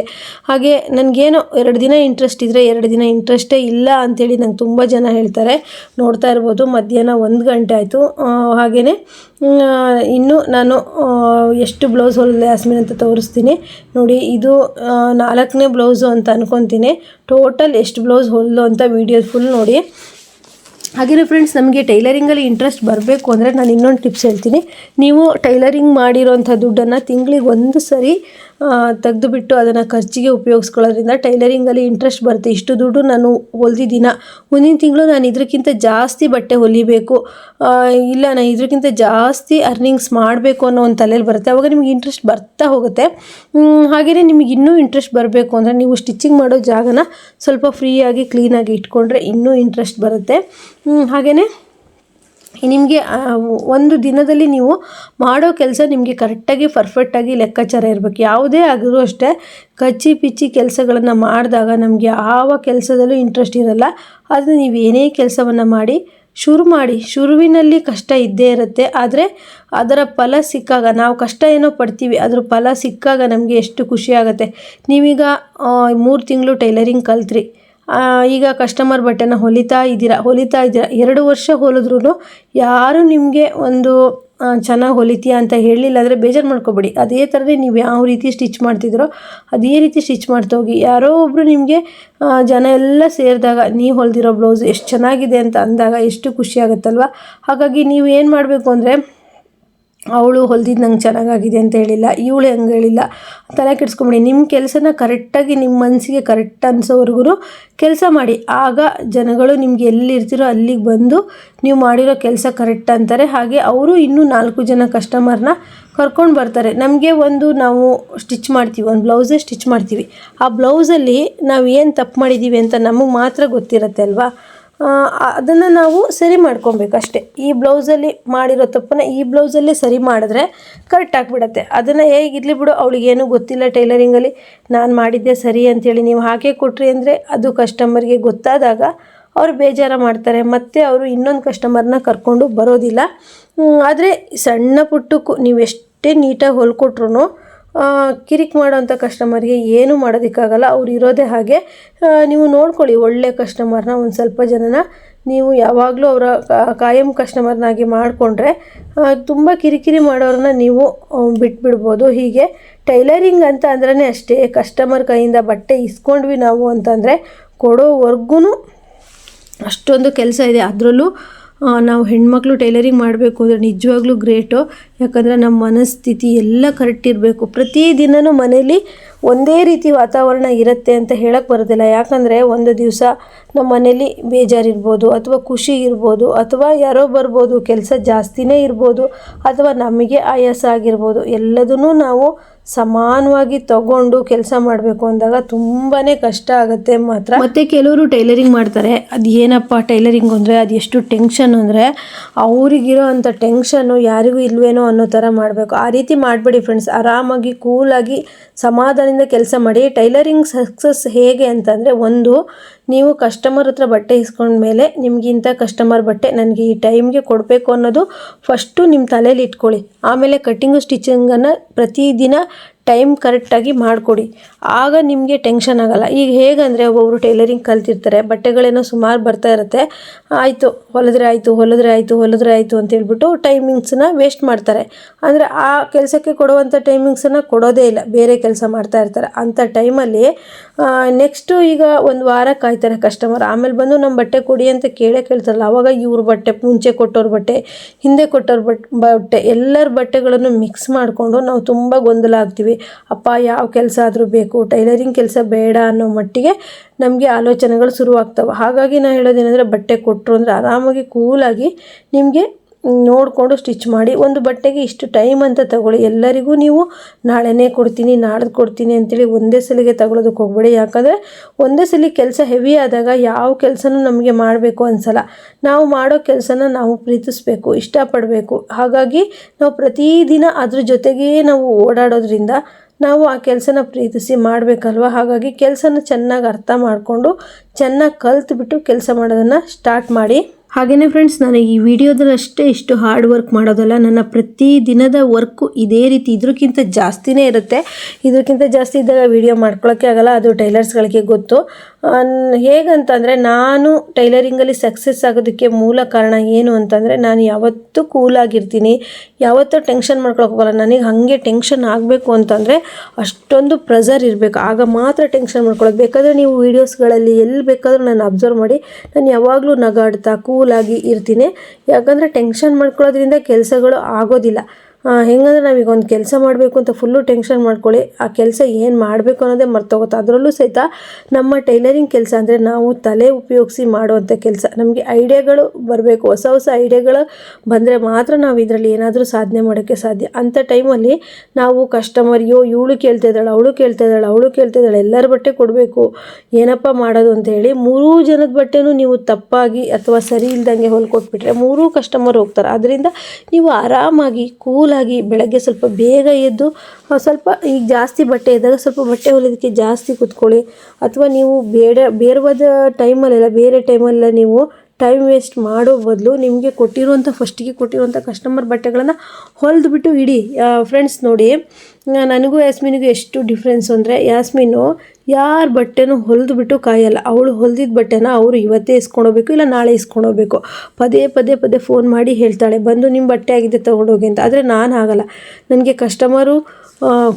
ಹಾಗೆ ನನಗೇನೋ ಎರಡು ದಿನ ಇಂಟ್ರೆಸ್ಟ್ ಇದ್ದರೆ ಎರಡು ದಿನ ಇಂಟ್ರೆಸ್ಟೇ ಇಲ್ಲ ಅಂಥೇಳಿ ನಂಗೆ ತುಂಬ ಜನ ಹೇಳ್ತಾರೆ. ನೋಡ್ತಾ ಇರ್ಬೋದು, ಮಧ್ಯಾಹ್ನ ಒಂದು ಗಂಟೆ ಆಯಿತು. ಹಾಗೆಯೇ ಇನ್ನು ನಾನು ಎಷ್ಟು ಬ್ಲೌಸ್ ಹೊಲಿದೆ ಯಾಸ್ಮಿನ್ ಅಂತ ತೋರಿಸ್ತೀನಿ. ನೋಡಿ, ಇದು ನಾಲ್ಕನೇ ಬ್ಲೌಸು ಅಂತ ಅನ್ಕೊತೀನಿ. ಟೋಟಲ್ ಎಷ್ಟು ಬ್ಲೌಸ್ ಹೊಲಿದು ಅಂತ ವೀಡಿಯೋ ಫುಲ್ ನೋಡಿ. ಹಾಗೆಯೇ ಫ್ರೆಂಡ್ಸ್ ನಮಗೆ ಟೈಲರಿಂಗಲ್ಲಿ ಇಂಟ್ರೆಸ್ಟ್ ಬರಬೇಕು ಅಂದರೆ ನಾನು ಇನ್ನೊಂದು ಟಿಪ್ಸ್ ಹೇಳ್ತೀನಿ. ನೀವು ಟೈಲರಿಂಗ್ ಮಾಡಿರೋಂಥ ದುಡ್ಡನ್ನು ತಿಂಗಳಿಗೆ ಒಂದು ಸರಿ ತೆಗೆದುಬಿಟ್ಟು ಅದನ್ನು ಖರ್ಚಿಗೆ ಉಪಯೋಗಿಸ್ಕೊಳ್ಳೋದ್ರಿಂದ ಟೈಲರಿಂಗಲ್ಲಿ ಇಂಟ್ರೆಸ್ಟ್ ಬರುತ್ತೆ. ಇಷ್ಟು ದುಡ್ಡು ನಾನು ಹೊಲ್ದಿದ್ದೀನ ಮುಂದಿನ ತಿಂಗಳು ನಾನು ಇದಕ್ಕಿಂತ ಜಾಸ್ತಿ ಬಟ್ಟೆ ಹೊಲಿಬೇಕು. ಇಲ್ಲ ನಾನು ಇದಕ್ಕಿಂತ ಜಾಸ್ತಿ ಅರ್ನಿಂಗ್ಸ್ ಮಾಡಬೇಕು ಅನ್ನೋ ಒಂದು ತಲೆಯಲ್ಲಿ ಬರುತ್ತೆ. ಅವಾಗ ನಿಮಗೆ ಇಂಟ್ರೆಸ್ಟ್ ಬರ್ತಾ ಹೋಗುತ್ತೆ. ಹಾಗೆಯೇ ನಿಮಗೆ ಇನ್ನೂ ಇಂಟ್ರೆಸ್ಟ್ ಬರಬೇಕು ಅಂದರೆ ನೀವು ಸ್ಟಿಚಿಂಗ್ ಮಾಡೋ ಜಾಗನ ಸ್ವಲ್ಪ ಫ್ರೀಯಾಗಿ ಕ್ಲೀನಾಗಿ ಇಟ್ಕೊಂಡ್ರೆ ಇನ್ನೂ ಇಂಟ್ರೆಸ್ಟ್ ಬರುತ್ತೆ. ಹಾಗೆಯೇ ನಿಮಗೆ ಒಂದು ದಿನದಲ್ಲಿ ನೀವು ಮಾಡೋ ಕೆಲಸ ನಿಮಗೆ ಕರೆಕ್ಟಾಗಿ, ಪರ್ಫೆಕ್ಟಾಗಿ ಲೆಕ್ಕಾಚಾರ ಇರಬೇಕು. ಯಾವುದೇ ಆದರೂ ಅಷ್ಟೇ ಕಚ್ಚಿ ಪಿಚ್ಚಿ ಕೆಲಸಗಳನ್ನು ಮಾಡಿದಾಗ ನಮಗೆ ಯಾವ ಕೆಲಸದಲ್ಲೂ ಇಂಟ್ರೆಸ್ಟ್ ಇರಲ್ಲ. ಆದರೆ ನೀವು ಏನೇ ಕೆಲಸವನ್ನು ಮಾಡಿ, ಶುರು ಮಾಡಿ. ಶುರುವಿನಲ್ಲಿ ಕಷ್ಟ ಇದ್ದೇ ಇರುತ್ತೆ. ಆದರೆ ಅದರ ಫಲ ಸಿಕ್ಕಾಗ, ನಾವು ಕಷ್ಟ ಏನೋ ಪಡ್ತೀವಿ, ಅದರ ಫಲ ಸಿಕ್ಕಾಗ ನಮಗೆ ಎಷ್ಟು ಖುಷಿ ಆಗುತ್ತೆ. ನೀವೀಗ ಮೂರು ತಿಂಗಳು ಟೈಲರಿಂಗ್ ಕಲ್ತ್ರಿ. ಈಗ ಕಸ್ಟಮರ್ ಬಟ್ಟೆನ ಹೊಲಿತಾ ಇದ್ದೀರಾ? ಹೊಲಿತಾ ಇದ್ದೀರಾ? ಎರಡು ವರ್ಷ ಹೊಲಿದ್ರೂ ಯಾರು ನಿಮಗೆ ಒಂದು ಚೆನ್ನಾಗಿ ಹೊಲಿತೀಯ ಅಂತ ಹೇಳಲಿಲ್ಲ ಅಂದರೆ ಬೇಜಾರು ಮಾಡ್ಕೊಬೇಡಿ. ಅದೇ ಥರನೇ ನೀವು ಯಾವ ರೀತಿ ಸ್ಟಿಚ್ ಮಾಡ್ತಿದ್ರೋ ಅದೇ ರೀತಿ ಸ್ಟಿಚ್ ಮಾಡ್ತಾ ಹೋಗಿ. ಯಾರೋ ಒಬ್ಬರು ನಿಮಗೆ ಜನ ಎಲ್ಲ ಸೇರಿದಾಗ ನೀವು ಹೊಲಿದಿರೋ ಬ್ಲೌಸ್ ಎಷ್ಟು ಚೆನ್ನಾಗಿದೆ ಅಂತ ಅಂದಾಗ ಎಷ್ಟು ಖುಷಿ ಆಗುತ್ತಲ್ವ? ಹಾಗಾಗಿ ನೀವು ಏನು ಮಾಡಬೇಕು ಅಂದರೆ ಅವಳು ಹೊಲ್ದಿದ್ದು ನಂಗೆ ಚೆನ್ನಾಗಾಗಿದೆ ಅಂತ ಹೇಳಿಲ್ಲ, ಇವಳು ಹಂಗೆ ಹೇಳಿಲ್ಲ. ತಲೆ ಕೆಡಿಸ್ಕೊಂಬಿಡಿ ನಿಮ್ಮ ಕೆಲಸನ ಕರೆಕ್ಟಾಗಿ ನಿಮ್ಮ ಮನಸ್ಸಿಗೆ ಕರೆಕ್ಟ್ ಅನ್ಸೋವರೆಗೂ ಕೆಲಸ ಮಾಡಿ. ಆಗ ಜನಗಳು ನಿಮ್ಗೆ ಎಲ್ಲಿರ್ತೀರೋ ಅಲ್ಲಿಗೆ ಬಂದು ನೀವು ಮಾಡಿರೋ ಕೆಲಸ ಕರೆಕ್ಟ್ ಅಂತಾರೆ. ಹಾಗೆ ಅವರು ಇನ್ನೂ ನಾಲ್ಕು ಜನ ಕಸ್ಟಮರ್ನ ಕರ್ಕೊಂಡು ಬರ್ತಾರೆ. ನಮಗೆ ಒಂದು ನಾವು ಸ್ಟಿಚ್ ಮಾಡ್ತೀವಿ, ಒಂದು ಬ್ಲೌಸೇ ಸ್ಟಿಚ್ ಮಾಡ್ತೀವಿ. ಆ ಬ್ಲೌಸಲ್ಲಿ ನಾವು ಏನು ತಪ್ಪು ಮಾಡಿದ್ದೀವಿ ಅಂತ ನಮಗೆ ಮಾತ್ರ ಗೊತ್ತಿರುತ್ತೆ ಅಲ್ವಾ? ಅದನ್ನು ನಾವು ಸರಿ ಮಾಡ್ಕೊಬೇಕು ಅಷ್ಟೇ. ಈ ಬ್ಲೌಸಲ್ಲಿ ಮಾಡಿರೋ ತಪ್ಪನ್ನು ಈ ಬ್ಲೌಸಲ್ಲೇ ಸರಿ ಮಾಡಿದ್ರೆ ಕರೆಕ್ಟ್ ಆಗಿಬಿಡತ್ತೆ. ಅದನ್ನು ಹೇಗಿರಲಿ ಬಿಡು, ಅವಳಿಗೇನು ಗೊತ್ತಿಲ್ಲ ಟೈಲರಿಂಗಲ್ಲಿ ನಾನು ಮಾಡಿದ್ದೆ ಸರಿ ಅಂತೇಳಿ ನೀವು ಹಾಕೇ ಕೊಟ್ರಿ ಅಂದರೆ ಅದು ಕಸ್ಟಮರ್ಗೆ ಗೊತ್ತಾದಾಗ ಅವ್ರು ಬೇಜಾರು ಮಾಡ್ತಾರೆ. ಮತ್ತು ಅವರು ಇನ್ನೊಂದು ಕಸ್ಟಮರ್ನ ಕರ್ಕೊಂಡು ಬರೋದಿಲ್ಲ. ಆದರೆ ಸಣ್ಣ ಪುಟ್ಟಕ್ಕೂ ನೀವು ಎಷ್ಟೇ ನೀಟಾಗಿ ಹೊಲ್ಕೊಟ್ರು ಕಿರಿಕ್ ಮಾಡೋಂಥ ಕಸ್ಟಮರ್ಗೆ ಏನೂ ಮಾಡೋದಕ್ಕಾಗಲ್ಲ, ಅವ್ರು ಇರೋದೇ ಹಾಗೆ. ನೀವು ನೋಡ್ಕೊಳ್ಳಿ, ಒಳ್ಳೆ ಕಸ್ಟಮರ್ನ ಒಂದು ಸ್ವಲ್ಪ ಜನನ ನೀವು ಯಾವಾಗಲೂ ಅವರ ಕಾಯಂ ಕಸ್ಟಮರ್ನಾಗಿ ಮಾಡಿಕೊಂಡ್ರೆ ತುಂಬ ಕಿರಿಕಿರಿ ಮಾಡೋರನ್ನ ನೀವು ಬಿಟ್ಬಿಡ್ಬೋದು. ಹೀಗೆ ಟೈಲರಿಂಗ್ ಅಂತ ಅಂದ್ರೇ ಅಷ್ಟೇ ಕಸ್ಟಮರ್ ಕೈಯಿಂದ ಬಟ್ಟೆ ಇಸ್ಕೊಂಡ್ವಿ ನಾವು ಅಂತಂದರೆ ಕೊಡೋವರೆಗೂ ಅಷ್ಟೊಂದು ಕೆಲಸ ಇದೆ. ಅದರಲ್ಲೂ ನಾವು ಹೆಣ್ಮಕ್ಳು ಟೈಲರಿಂಗ್ ಮಾಡಬೇಕು ಅಂದರೆ ನಿಜವಾಗ್ಲೂ ಗ್ರೇಟು. ಯಾಕಂದರೆ ನಮ್ಮ ಮನಸ್ಥಿತಿ ಎಲ್ಲ ಕರೆಕ್ಟ್ ಇರಬೇಕು. ಪ್ರತಿದಿನವೂ ಮನೇಲಿ ಒಂದೇ ರೀತಿ ವಾತಾವರಣ ಇರುತ್ತೆ ಅಂತ ಹೇಳಕ್ಕೆ ಬರೋದಿಲ್ಲ. ಯಾಕಂದರೆ ಒಂದು ದಿವಸ ನಮ್ಮ ಮನೇಲಿ ಬೇಜಾರಿರ್ಬೋದು, ಅಥವಾ ಖುಷಿ ಇರ್ಬೋದು, ಅಥವಾ ಯಾರೋ ಬರ್ಬೋದು, ಕೆಲಸ ಜಾಸ್ತಿನೇ ಇರ್ಬೋದು, ಅಥವಾ ನಮಗೆ ಆಯಾಸ ಆಗಿರ್ಬೋದು, ಎಲ್ಲದನ್ನೂ ನಾವು ಸಮಾನವಾಗಿ ತಗೊಂಡು ಕೆಲಸ ಮಾಡಬೇಕು ಅಂದಾಗ ತುಂಬಾ ಕಷ್ಟ ಆಗುತ್ತೆ ಮಾತ್ರ. ಮತ್ತು ಕೆಲವರು ಟೈಲರಿಂಗ್ ಮಾಡ್ತಾರೆ. ಅದು ಏನಪ್ಪ ಟೈಲರಿಂಗ್ ಅಂದರೆ, ಅದು ಎಷ್ಟು ಟೆನ್ಷನ್ ಅಂದರೆ, ಅವರಿಗಿರೋ ಅಂಥ ಟೆನ್ಷನ್ನು ಯಾರಿಗೂ ಇಲ್ವೇನೋ ಅನ್ನೋ ಥರ ಮಾಡಬೇಕು. ಆ ರೀತಿ ಮಾಡಬೇಡಿ ಫ್ರೆಂಡ್ಸ್. ಆರಾಮಾಗಿ, ಕೂಲಾಗಿ, ಸಮಾಧಾನದಿಂದ ಕೆಲಸ ಮಾಡಿ. ಟೈಲರಿಂಗ್ ಸಕ್ಸಸ್ ಹೇಗೆ ಅಂತಂದರೆ, ಒಂದು ನೀವು ಕಸ್ಟಮರ್ ಹತ್ರ ಬಟ್ಟೆ ಇಸ್ಕೊಂಡ್ಮೇಲೆ ನಿಮಗಿಂತ ಕಸ್ಟಮರ್ ಬಟ್ಟೆ ನನಗೆ ಈ ಟೈಮ್ಗೆ ಕೊಡಬೇಕು ಅನ್ನೋದು ಫಸ್ಟು ನಿಮ್ಮ ತಲೆಯಲ್ಲಿ ಇಟ್ಕೊಳ್ಳಿ. ಆಮೇಲೆ ಕಟ್ಟಿಂಗು ಸ್ಟಿಚಿಂಗನ್ನು ಪ್ರತಿದಿನ ಟೈಮ್ ಕರೆಕ್ಟಾಗಿ ಮಾಡಿಕೊಡಿ. ಆಗ ನಿಮಗೆ ಟೆನ್ಷನ್ ಆಗಲ್ಲ. ಈಗ ಹೇಗಂದರೆ ಒಬ್ಬೊಬ್ಬರು ಟೈಲರಿಂಗ್ ಕಲ್ತಿರ್ತಾರೆ, ಬಟ್ಟೆಗಳೇನೋ ಸುಮಾರು ಬರ್ತಾ ಇರುತ್ತೆ. ಆಯಿತು, ಹೊಲಿದ್ರೆ ಆಯಿತು ಹೊಲಿದ್ರೆ ಆಯಿತು ಹೊಲಿದ್ರೆ ಆಯಿತು ಅಂತ ಹೇಳ್ಬಿಟ್ಟು ಟೈಮಿಂಗ್ಸನ್ನ ವೇಸ್ಟ್ ಮಾಡ್ತಾರೆ. ಅಂದರೆ ಆ ಕೆಲಸಕ್ಕೆ ಕೊಡುವಂಥ ಟೈಮಿಂಗ್ಸನ್ನು ಕೊಡೋದೇ ಇಲ್ಲ. ಬೇರೆ ಕೆಲಸ ಮಾಡ್ತಾ ಇರ್ತಾರೆ. ಅಂಥ ಟೈಮಲ್ಲಿ ನೆಕ್ಸ್ಟು ಈಗ ಒಂದು ವಾರ ಕಾಯ್ತಾರೆ ಕಸ್ಟಮರ್ ಆಮೇಲೆ ಬಂದು ನಮ್ಮ ಬಟ್ಟೆ ಕೊಡಿ ಅಂತ ಕೇಳೇ ಕೇಳ್ತಾರಲ್ಲ. ಆವಾಗ ಇವ್ರ ಬಟ್ಟೆ, ಮುಂಚೆ ಕೊಟ್ಟವ್ರ ಬಟ್ಟೆ, ಹಿಂದೆ ಕೊಟ್ಟವ್ರ ಬಟ್ ಬಟ್ಟೆ, ಎಲ್ಲರ ಬಟ್ಟೆಗಳನ್ನು ಮಿಕ್ಸ್ ಮಾಡಿಕೊಂಡು ನಾವು ತುಂಬ ಗೊಂದಲ ಆಗ್ತೀವಿ. ಅಪ್ಪ, ಯಾವ ಕೆಲಸ ಆದರೂ ಬೇಕು, ಟೈಲರಿಂಗ್ ಕೆಲಸ ಬೇಡ ಅನ್ನೋ ಮಟ್ಟಿಗೆ ನಮಗೆ ಆಲೋಚನೆಗಳು ಶುರುವಾಗ್ತವೆ. ಹಾಗಾಗಿ ನಾನು ಹೇಳೋದೇನೆಂದರೆ ಬಟ್ಟೆ ಕೊಟ್ಟರು ಅಂದರೆ ಆರಾಮಾಗಿ ಕೂಲಾಗಿ ನಿಮಗೆ ನೋಡಿಕೊಂಡು ಸ್ಟಿಚ್ ಮಾಡಿ ಒಂದು ಬಟ್ಟೆಗೆ ಇಷ್ಟು ಟೈಮ್ ಅಂತ ತಗೊಳ್ಳಿ. ಎಲ್ಲರಿಗೂ ನೀವು ನಾಳೆನೇ ಕೊಡ್ತೀನಿ ನಾಳೆದು ಕೊಡ್ತೀನಿ ಅಂತೇಳಿ ಒಂದೇ ಸಲಿಗೆ ತಗೊಳ್ಳೋದಕ್ಕೆ ಹೋಗ್ಬೇಡಿ. ಯಾಕಂದರೆ ಒಂದೇ ಸಲ ಕೆಲಸ ಹೆವಿ ಆದಾಗ ಯಾವ ಕೆಲಸನೂ ನಮಗೆ ಮಾಡಬೇಕು ಅನ್ಸಲ್ಲ. ನಾವು ಮಾಡೋ ಕೆಲಸನ ನಾವು ಪ್ರೀತಿಸ್ಬೇಕು, ಇಷ್ಟಪಡಬೇಕು. ಹಾಗಾಗಿ ನಾವು ಪ್ರತಿದಿನ ಅದ್ರ ಜೊತೆಗೆ ನಾವು ಓಡಾಡೋದ್ರಿಂದ ನಾವು ಆ ಕೆಲಸನ ಪ್ರೀತಿಸಿ ಮಾಡಬೇಕಲ್ವ? ಹಾಗಾಗಿ ಕೆಲಸನ ಚೆನ್ನಾಗಿ ಅರ್ಥ ಮಾಡಿಕೊಂಡು ಚೆನ್ನಾಗಿ ಕಲ್ತ್ಬಿಟ್ಟು ಕೆಲಸ ಮಾಡೋದನ್ನು ಸ್ಟಾರ್ಟ್ ಮಾಡಿ. ಹಾಗೆಯೇ ಫ್ರೆಂಡ್ಸ್ ನಾನು ಈ ವಿಡಿಯೋದಲ್ಲಿ ಅಷ್ಟೇ ಇಷ್ಟು ಹಾರ್ಡ್ ವರ್ಕ್ ಮಾಡೋದಲ್ಲ, ನನ್ನ ಪ್ರತಿ ದಿನದ ವರ್ಕು ಇದೇ ರೀತಿ ಇದಕ್ಕಿಂತ ಜಾಸ್ತಿನೇ ಇರುತ್ತೆ. ಇದಕ್ಕಿಂತ ಜಾಸ್ತಿ ಇದ್ದಾಗ ವಿಡಿಯೋ ಮಾಡ್ಕೊಳ್ಳೋಕ್ಕೆ ಆಗಲ್ಲ, ಅದು ಟೈಲರ್ಸ್ಗಳಿಗೆ ಗೊತ್ತು. ಹೇಗಂತಂದರೆ ನಾನು ಟೈಲರಿಂಗಲ್ಲಿ ಸಕ್ಸಸ್ ಆಗೋದಕ್ಕೆ ಮೂಲ ಕಾರಣ ಏನು ಅಂತಂದರೆ ನಾನು ಯಾವತ್ತೂ ಕೂಲಾಗಿರ್ತೀನಿ ಯಾವತ್ತೂ ಟೆನ್ಷನ್ ಮಾಡ್ಕೊಳಕ್ಕೆ ಹೋಗಲ್ಲ. ನನಗೆ ಹಾಗೆ ಟೆನ್ಷನ್ ಆಗಬೇಕು ಅಂತಂದರೆ ಅಷ್ಟೊಂದು ಪ್ರೆಸರ್ ಇರಬೇಕು. ಆಗ ಮಾತ್ರ ಟೆನ್ಷನ್ ಮಾಡ್ಕೊಳ್ಳೋದು ಬೇಕಾದರೆ ನೀವು ವೀಡಿಯೋಸ್ಗಳಲ್ಲಿ ಎಲ್ಲಿ ಬೇಕಾದರೂ ನಾನು ಅಬ್ಸರ್ವ್ ಮಾಡಿ ನಾನು ಯಾವಾಗಲೂ ನಗಾಡ್ತಾ ಕೂಲಾಗಿ ಇರ್ತೀನಿ. ಯಾಕಂದರೆ ಟೆನ್ಷನ್ ಮಾಡ್ಕೊಳ್ಳೋದ್ರಿಂದ ಕೆಲಸಗಳು ಆಗೋದಿಲ್ಲ. ಹೆಂಗಂದ್ರೆ ನಾವೀಗ ಒಂದು ಕೆಲಸ ಮಾಡಬೇಕು ಅಂತ ಫುಲ್ಲು ಟೆನ್ಷನ್ ಮಾಡ್ಕೊಳ್ಳಿ. ಆ ಕೆಲಸ ಏನು ಮಾಡಬೇಕು ಅನ್ನೋದೇ ಮರ್ತೋಗುತ್ತೆ. ಅದರಲ್ಲೂ ಸಹಿತ ನಮ್ಮ ಟೈಲರಿಂಗ್ ಕೆಲಸ ಅಂದರೆ ನಾವು ತಲೆ ಉಪಯೋಗಿಸಿ ಮಾಡುವಂಥ ಕೆಲಸ. ನಮಗೆ ಐಡಿಯಾಗಳು ಬರಬೇಕು. ಹೊಸ ಹೊಸ ಐಡಿಯಾಗಳು ಬಂದರೆ ಮಾತ್ರ ನಾವು ಇದರಲ್ಲಿ ಏನಾದರೂ ಸಾಧನೆ ಮಾಡೋಕ್ಕೆ ಸಾಧ್ಯ. ಅಂಥ ಟೈಮಲ್ಲಿ ನಾವು ಕಸ್ಟಮರ್ ಯೋ, ಇವಳು ಕೇಳ್ತಾ ಇದ್ದಾಳೆ, ಅವಳು ಕೇಳ್ತಾ ಇದ್ದಾಳೆ, ಅವಳು ಕೇಳ್ತಾ ಇದ್ದಾಳೆ, ಎಲ್ಲರ ಬಟ್ಟೆ ಕೊಡಬೇಕು. ಏನಪ್ಪ ಮಾಡೋದು ಅಂತ ಹೇಳಿ ಮೂರೂ ಜನದ ಬಟ್ಟೆನೂ ನೀವು ತಪ್ಪಾಗಿ ಅಥವಾ ಸರಿ ಇಲ್ದಂಗೆ ಹೊಲ್ಕೊಟ್ಬಿಟ್ರೆ ಮೂರೂ ಕಸ್ಟಮರ್ ಹೋಗ್ತಾರೆ. ಅದರಿಂದ ನೀವು ಆರಾಮಾಗಿ ಕೂಲಾಗಿ ಬೆಳಗ್ಗೆ ಸ್ವಲ್ಪ ಬೇಗ ಎದ್ದು ಸ್ವಲ್ಪ ಈಗ ಜಾಸ್ತಿ ಬಟ್ಟೆ ಇದ್ದಾಗ ಸ್ವಲ್ಪ ಬಟ್ಟೆ ಹೊಲಿಯೋದಕ್ಕೆ ಜಾಸ್ತಿ ಕೂತ್ಕೊಳ್ಳಿ. ಅಥವಾ ನೀವು ಬೇಡ, ಬೇರವಾದ ಟೈಮಲ್ಲೆಲ್ಲ, ಬೇರೆ ಟೈಮಲ್ಲೆಲ್ಲ ನೀವು ಟೈಮ್ ವೇಸ್ಟ್ ಮಾಡೋ ಬದಲು ನಿಮಗೆ ಕೊಟ್ಟಿರುವಂಥ, ಫಸ್ಟಿಗೆ ಕೊಟ್ಟಿರುವಂಥ ಕಸ್ಟಮರ್ ಬಟ್ಟೆಗಳನ್ನು ಹೊಲಿದ್ಬಿಟ್ಟು ಇಡಿ. ಫ್ರೆಂಡ್ಸ್ ನೋಡಿ ನನಗೂ ಯಾಸ್ಮಿನಿಗೂ ಎಷ್ಟು ಡಿಫ್ರೆನ್ಸ್ ಅಂದರೆ, ಯಾಸ್ಮಿನು ಯಾರ ಬಟ್ಟೆನೂ ಹೊಲಿದ್ಬಿಟ್ಟು ಕಾಯಲ್ಲ. ಅವಳು ಹೊಲ್ದಿದ್ದ ಬಟ್ಟೆನ ಅವರು ಇವತ್ತೇ ಇಸ್ಕೊಂಡೋಗ್ಬೇಕು ಇಲ್ಲ ನಾಳೆ ಇಸ್ಕೊಂಡೋಗ್ಬೇಕು. ಪದೇ ಪದೇ ಪದೇ ಫೋನ್ ಮಾಡಿ ಹೇಳ್ತಾಳೆ, ಬಂದು ನಿಮ್ಮ ಬಟ್ಟೆ ಆಗಿದೆ, ತೊಗೊಂಡೋಗಿ ಅಂತ. ಆದರೆ ನಾನು ಆಗಲ್ಲ ನನಗೆ ಕಸ್ಟಮರು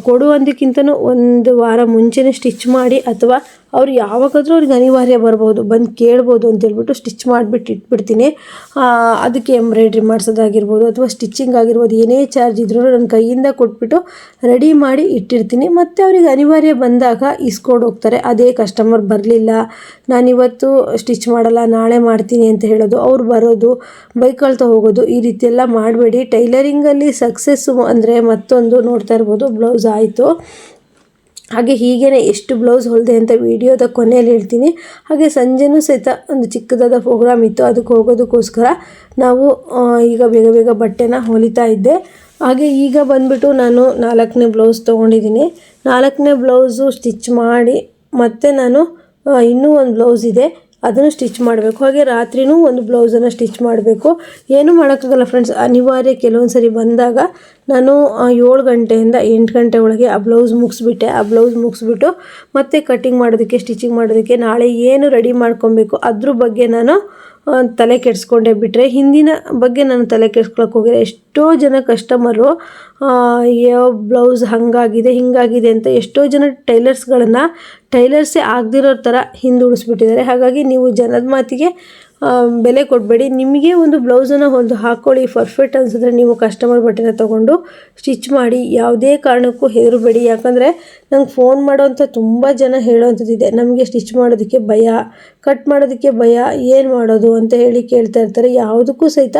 ಕೊಡು ಅಂದಕ್ಕಿಂತನೂ ಒಂದು ವಾರ ಮುಂಚೆನೇ ಸ್ಟಿಚ್ ಮಾಡಿ ಅಥವಾ ಅವ್ರು ಯಾವಾಗಾದರೂ ಅವ್ರಿಗೆ ಅನಿವಾರ್ಯ ಬರ್ಬೋದು, ಬಂದು ಕೇಳ್ಬೋದು ಅಂತ ಹೇಳ್ಬಿಟ್ಟು ಸ್ಟಿಚ್ ಮಾಡಿಬಿಟ್ಟು ಇಟ್ಬಿಡ್ತೀನಿ. ಅದಕ್ಕೆ ಎಂಬ್ರಾಯ್ಡ್ರಿ ಮಾಡಿಸೋದಾಗಿರ್ಬೋದು ಅಥವಾ ಸ್ಟಿಚ್ಚಿಂಗ್ ಆಗಿರ್ಬೋದು, ಏನೇ ಚಾರ್ಜ್ ಇದ್ರೂ ನನ್ನ ಕೈಯಿಂದ ಕೊಟ್ಬಿಟ್ಟು ರೆಡಿ ಮಾಡಿ ಇಟ್ಟಿರ್ತೀನಿ. ಮತ್ತು ಅವ್ರಿಗೆ ಅನಿವಾರ್ಯ ಬಂದಾಗ ಇಸ್ಕೊಂಡು ಹೋಗ್ತಾರೆ. ಅದೇ ಕಸ್ಟಮರ್ ಬರಲಿಲ್ಲ, ನಾನಿವತ್ತು ಸ್ಟಿಚ್ ಮಾಡಲ್ಲ, ನಾಳೆ ಮಾಡ್ತೀನಿ ಅಂತ ಹೇಳೋದು, ಅವ್ರು ಬರೋದು, ಬೈಕಳ್ತಾ ಹೋಗೋದು, ಈ ರೀತಿ ಎಲ್ಲ ಮಾಡಬೇಡಿ. ಟೈಲರಿಂಗಲ್ಲಿ ಸಕ್ಸಸ್ಸು ಅಂದರೆ ಮತ್ತೊಂದು ನೋಡ್ತಾ ಇರ್ಬೋದು ಬ್ಲೌಸ್ ಆಯಿತು. ಹಾಗೆ ಹೀಗೇ ಎಷ್ಟು ಬ್ಲೌಸ್ ಹೊಲಿದೆ ಅಂತ ವಿಡಿಯೋದ ಕೊನೆಯಲ್ಲಿ ಹೇಳ್ತೀನಿ. ಹಾಗೆ ಸಂಜೆನೂ ಸಹಿತ ಒಂದು ಚಿಕ್ಕದಾದ ಪ್ರೋಗ್ರಾಮ್ ಇತ್ತು. ಅದಕ್ಕೆ ಹೋಗೋದಕ್ಕೋಸ್ಕರ ನಾವು ಈಗ ಬೇಗ ಬೇಗ ಬಟ್ಟೆನ ಹೊಲಿತಾ ಇದ್ದೆ. ಹಾಗೆ ಈಗ ಬಂದ್ಬಿಟ್ಟು ನಾನು ನಾಲ್ಕನೇ ಬ್ಲೌಸ್ ತೊಗೊಂಡಿದ್ದೀನಿ. ನಾಲ್ಕನೇ ಬ್ಲೌಸು ಸ್ಟಿಚ್ ಮಾಡಿ ಮತ್ತೆ ನಾನು ಇನ್ನೂ ಒಂದು ಬ್ಲೌಸ್ ಇದೆ. ಅದನ್ನು ಸ್ಟಿಚ್ ಮಾಡಬೇಕು. ಹಾಗೆ ರಾತ್ರಿನೂ ಒಂದು ಬ್ಲೌಸನ್ನು ಸ್ಟಿಚ್ ಮಾಡಬೇಕು. ಏನೂ ಮಾಡೋಕ್ಕಾಗಲ್ಲ ಫ್ರೆಂಡ್ಸ್ ಅನಿವಾರ್ಯ ಕೆಲವೊಂದು ಸರಿ ಬಂದಾಗ ನಾನು ಏಳು ಗಂಟೆಯಿಂದ ಎಂಟು ಗಂಟೆ ಒಳಗೆ ಆ ಬ್ಲೌಸ್ ಮುಗಿಸ್ಬಿಟ್ಟೆ. ಆ ಬ್ಲೌಸ್ ಮುಗಿಸ್ಬಿಟ್ಟು ಮತ್ತೆ ಕಟ್ಟಿಂಗ್ ಮಾಡೋದಕ್ಕೆ ಸ್ಟಿಚಿಂಗ್ ಮಾಡೋದಕ್ಕೆ ನಾಳೆ ಏನು ರೆಡಿ ಮಾಡ್ಕೊಬೇಕು ಅದ್ರ ಬಗ್ಗೆ ನಾನು ತಲೆ ಕೆಡಿಸ್ಕೊಂಡೇ ಬಿಟ್ಟರೆ ಹಿಂದಿನ ಬಗ್ಗೆ ನಾನು ತಲೆ ಕೆಡ್ಸ್ಕೊಳಕ್ಕೆ ಹೋಗಿಲ್ಲ. ಎಷ್ಟೋ ಜನ ಕಸ್ಟಮರು ಯಾವ ಬ್ಲೌಸ್ ಹಾಗಾಗಿದೆ, ಹಿಂಗಾಗಿದೆ ಅಂತ ಎಷ್ಟೋ ಜನ ಟೈಲರ್ಸ್ಗಳನ್ನು ಟೈಲರ್ಸೇ ಆಗದಿರೋ ಥರ ಹಿಂದುಳಿಸ್ಬಿಟ್ಟಿದ್ದಾರೆ. ಹಾಗಾಗಿ ನೀವು ಜನದ ಮಾತಿಗೆ ಬೆಲೆ ಕೊಡಬೇಡಿ. ನಿಮಗೆ ಒಂದು ಬ್ಲೌಸನ್ನು ಒಂದು ಹಾಕ್ಕೊಳ್ಳಿ ಪರ್ಫೆಕ್ಟ್ ಅನಿಸಿದ್ರೆ ನೀವು ಕಸ್ಟಮರ್ ಬಟ್ಟೆನ ತೊಗೊಂಡು ಸ್ಟಿಚ್ ಮಾಡಿ. ಯಾವುದೇ ಕಾರಣಕ್ಕೂ ಹೆದರಬೇಡಿ. ಯಾಕಂದರೆ ನಂಗೆ ಫೋನ್ ಮಾಡೋವಂಥ ತುಂಬ ಜನ ಹೇಳೋವಂಥದ್ದಿದೆ ನಮಗೆ ಸ್ಟಿಚ್ ಮಾಡೋದಕ್ಕೆ ಭಯ ಕಟ್ ಮಾಡೋದಕ್ಕೆ ಭಯ, ಏನು ಮಾಡೋದು ಅಂತ ಹೇಳಿ ಕೇಳ್ತಾ ಇರ್ತಾರೆ. ಯಾವುದಕ್ಕೂ ಸಹಿತ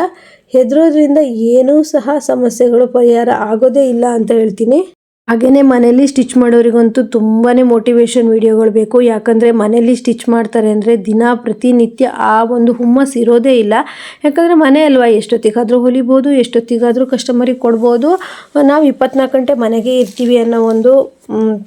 ಹೆದರೋದ್ರಿಂದ ಏನೂ ಸಹ ಸಮಸ್ಯೆಗಳು ಪರಿಹಾರ ಆಗೋದೇ ಇಲ್ಲ ಅಂತ ಹೇಳ್ತೀನಿ. ಹಾಗೆಯೇ ಮನೇಲಿ ಸ್ಟಿಚ್ ಮಾಡೋರಿಗಂತೂ ತುಂಬಾ ಮೋಟಿವೇಶನ್ ವಿಡಿಯೋಗಳು ಬೇಕು. ಯಾಕಂದರೆ ಮನೇಲಿ ಸ್ಟಿಚ್ ಮಾಡ್ತಾರೆ ಅಂದರೆ ದಿನ ಪ್ರತಿನಿತ್ಯ ಆ ಒಂದು ಹುಮ್ಮಸ್ ಇರೋದೇ ಇಲ್ಲ. ಯಾಕಂದರೆ ಮನೆ ಅಲ್ವಾ? ಎಷ್ಟೊತ್ತಿಗಾದರೂ ಹೊಲಿಬೋದು, ಎಷ್ಟೊತ್ತಿಗಾದರೂ ಕಸ್ಟಮರಿಗೆ ಕೊಡ್ಬೋದು. ನಾವು ಇಪ್ಪತ್ನಾಲ್ಕು ಗಂಟೆ ಮನೆಗೆ ಇರ್ತೀವಿ ಅನ್ನೋ ಒಂದು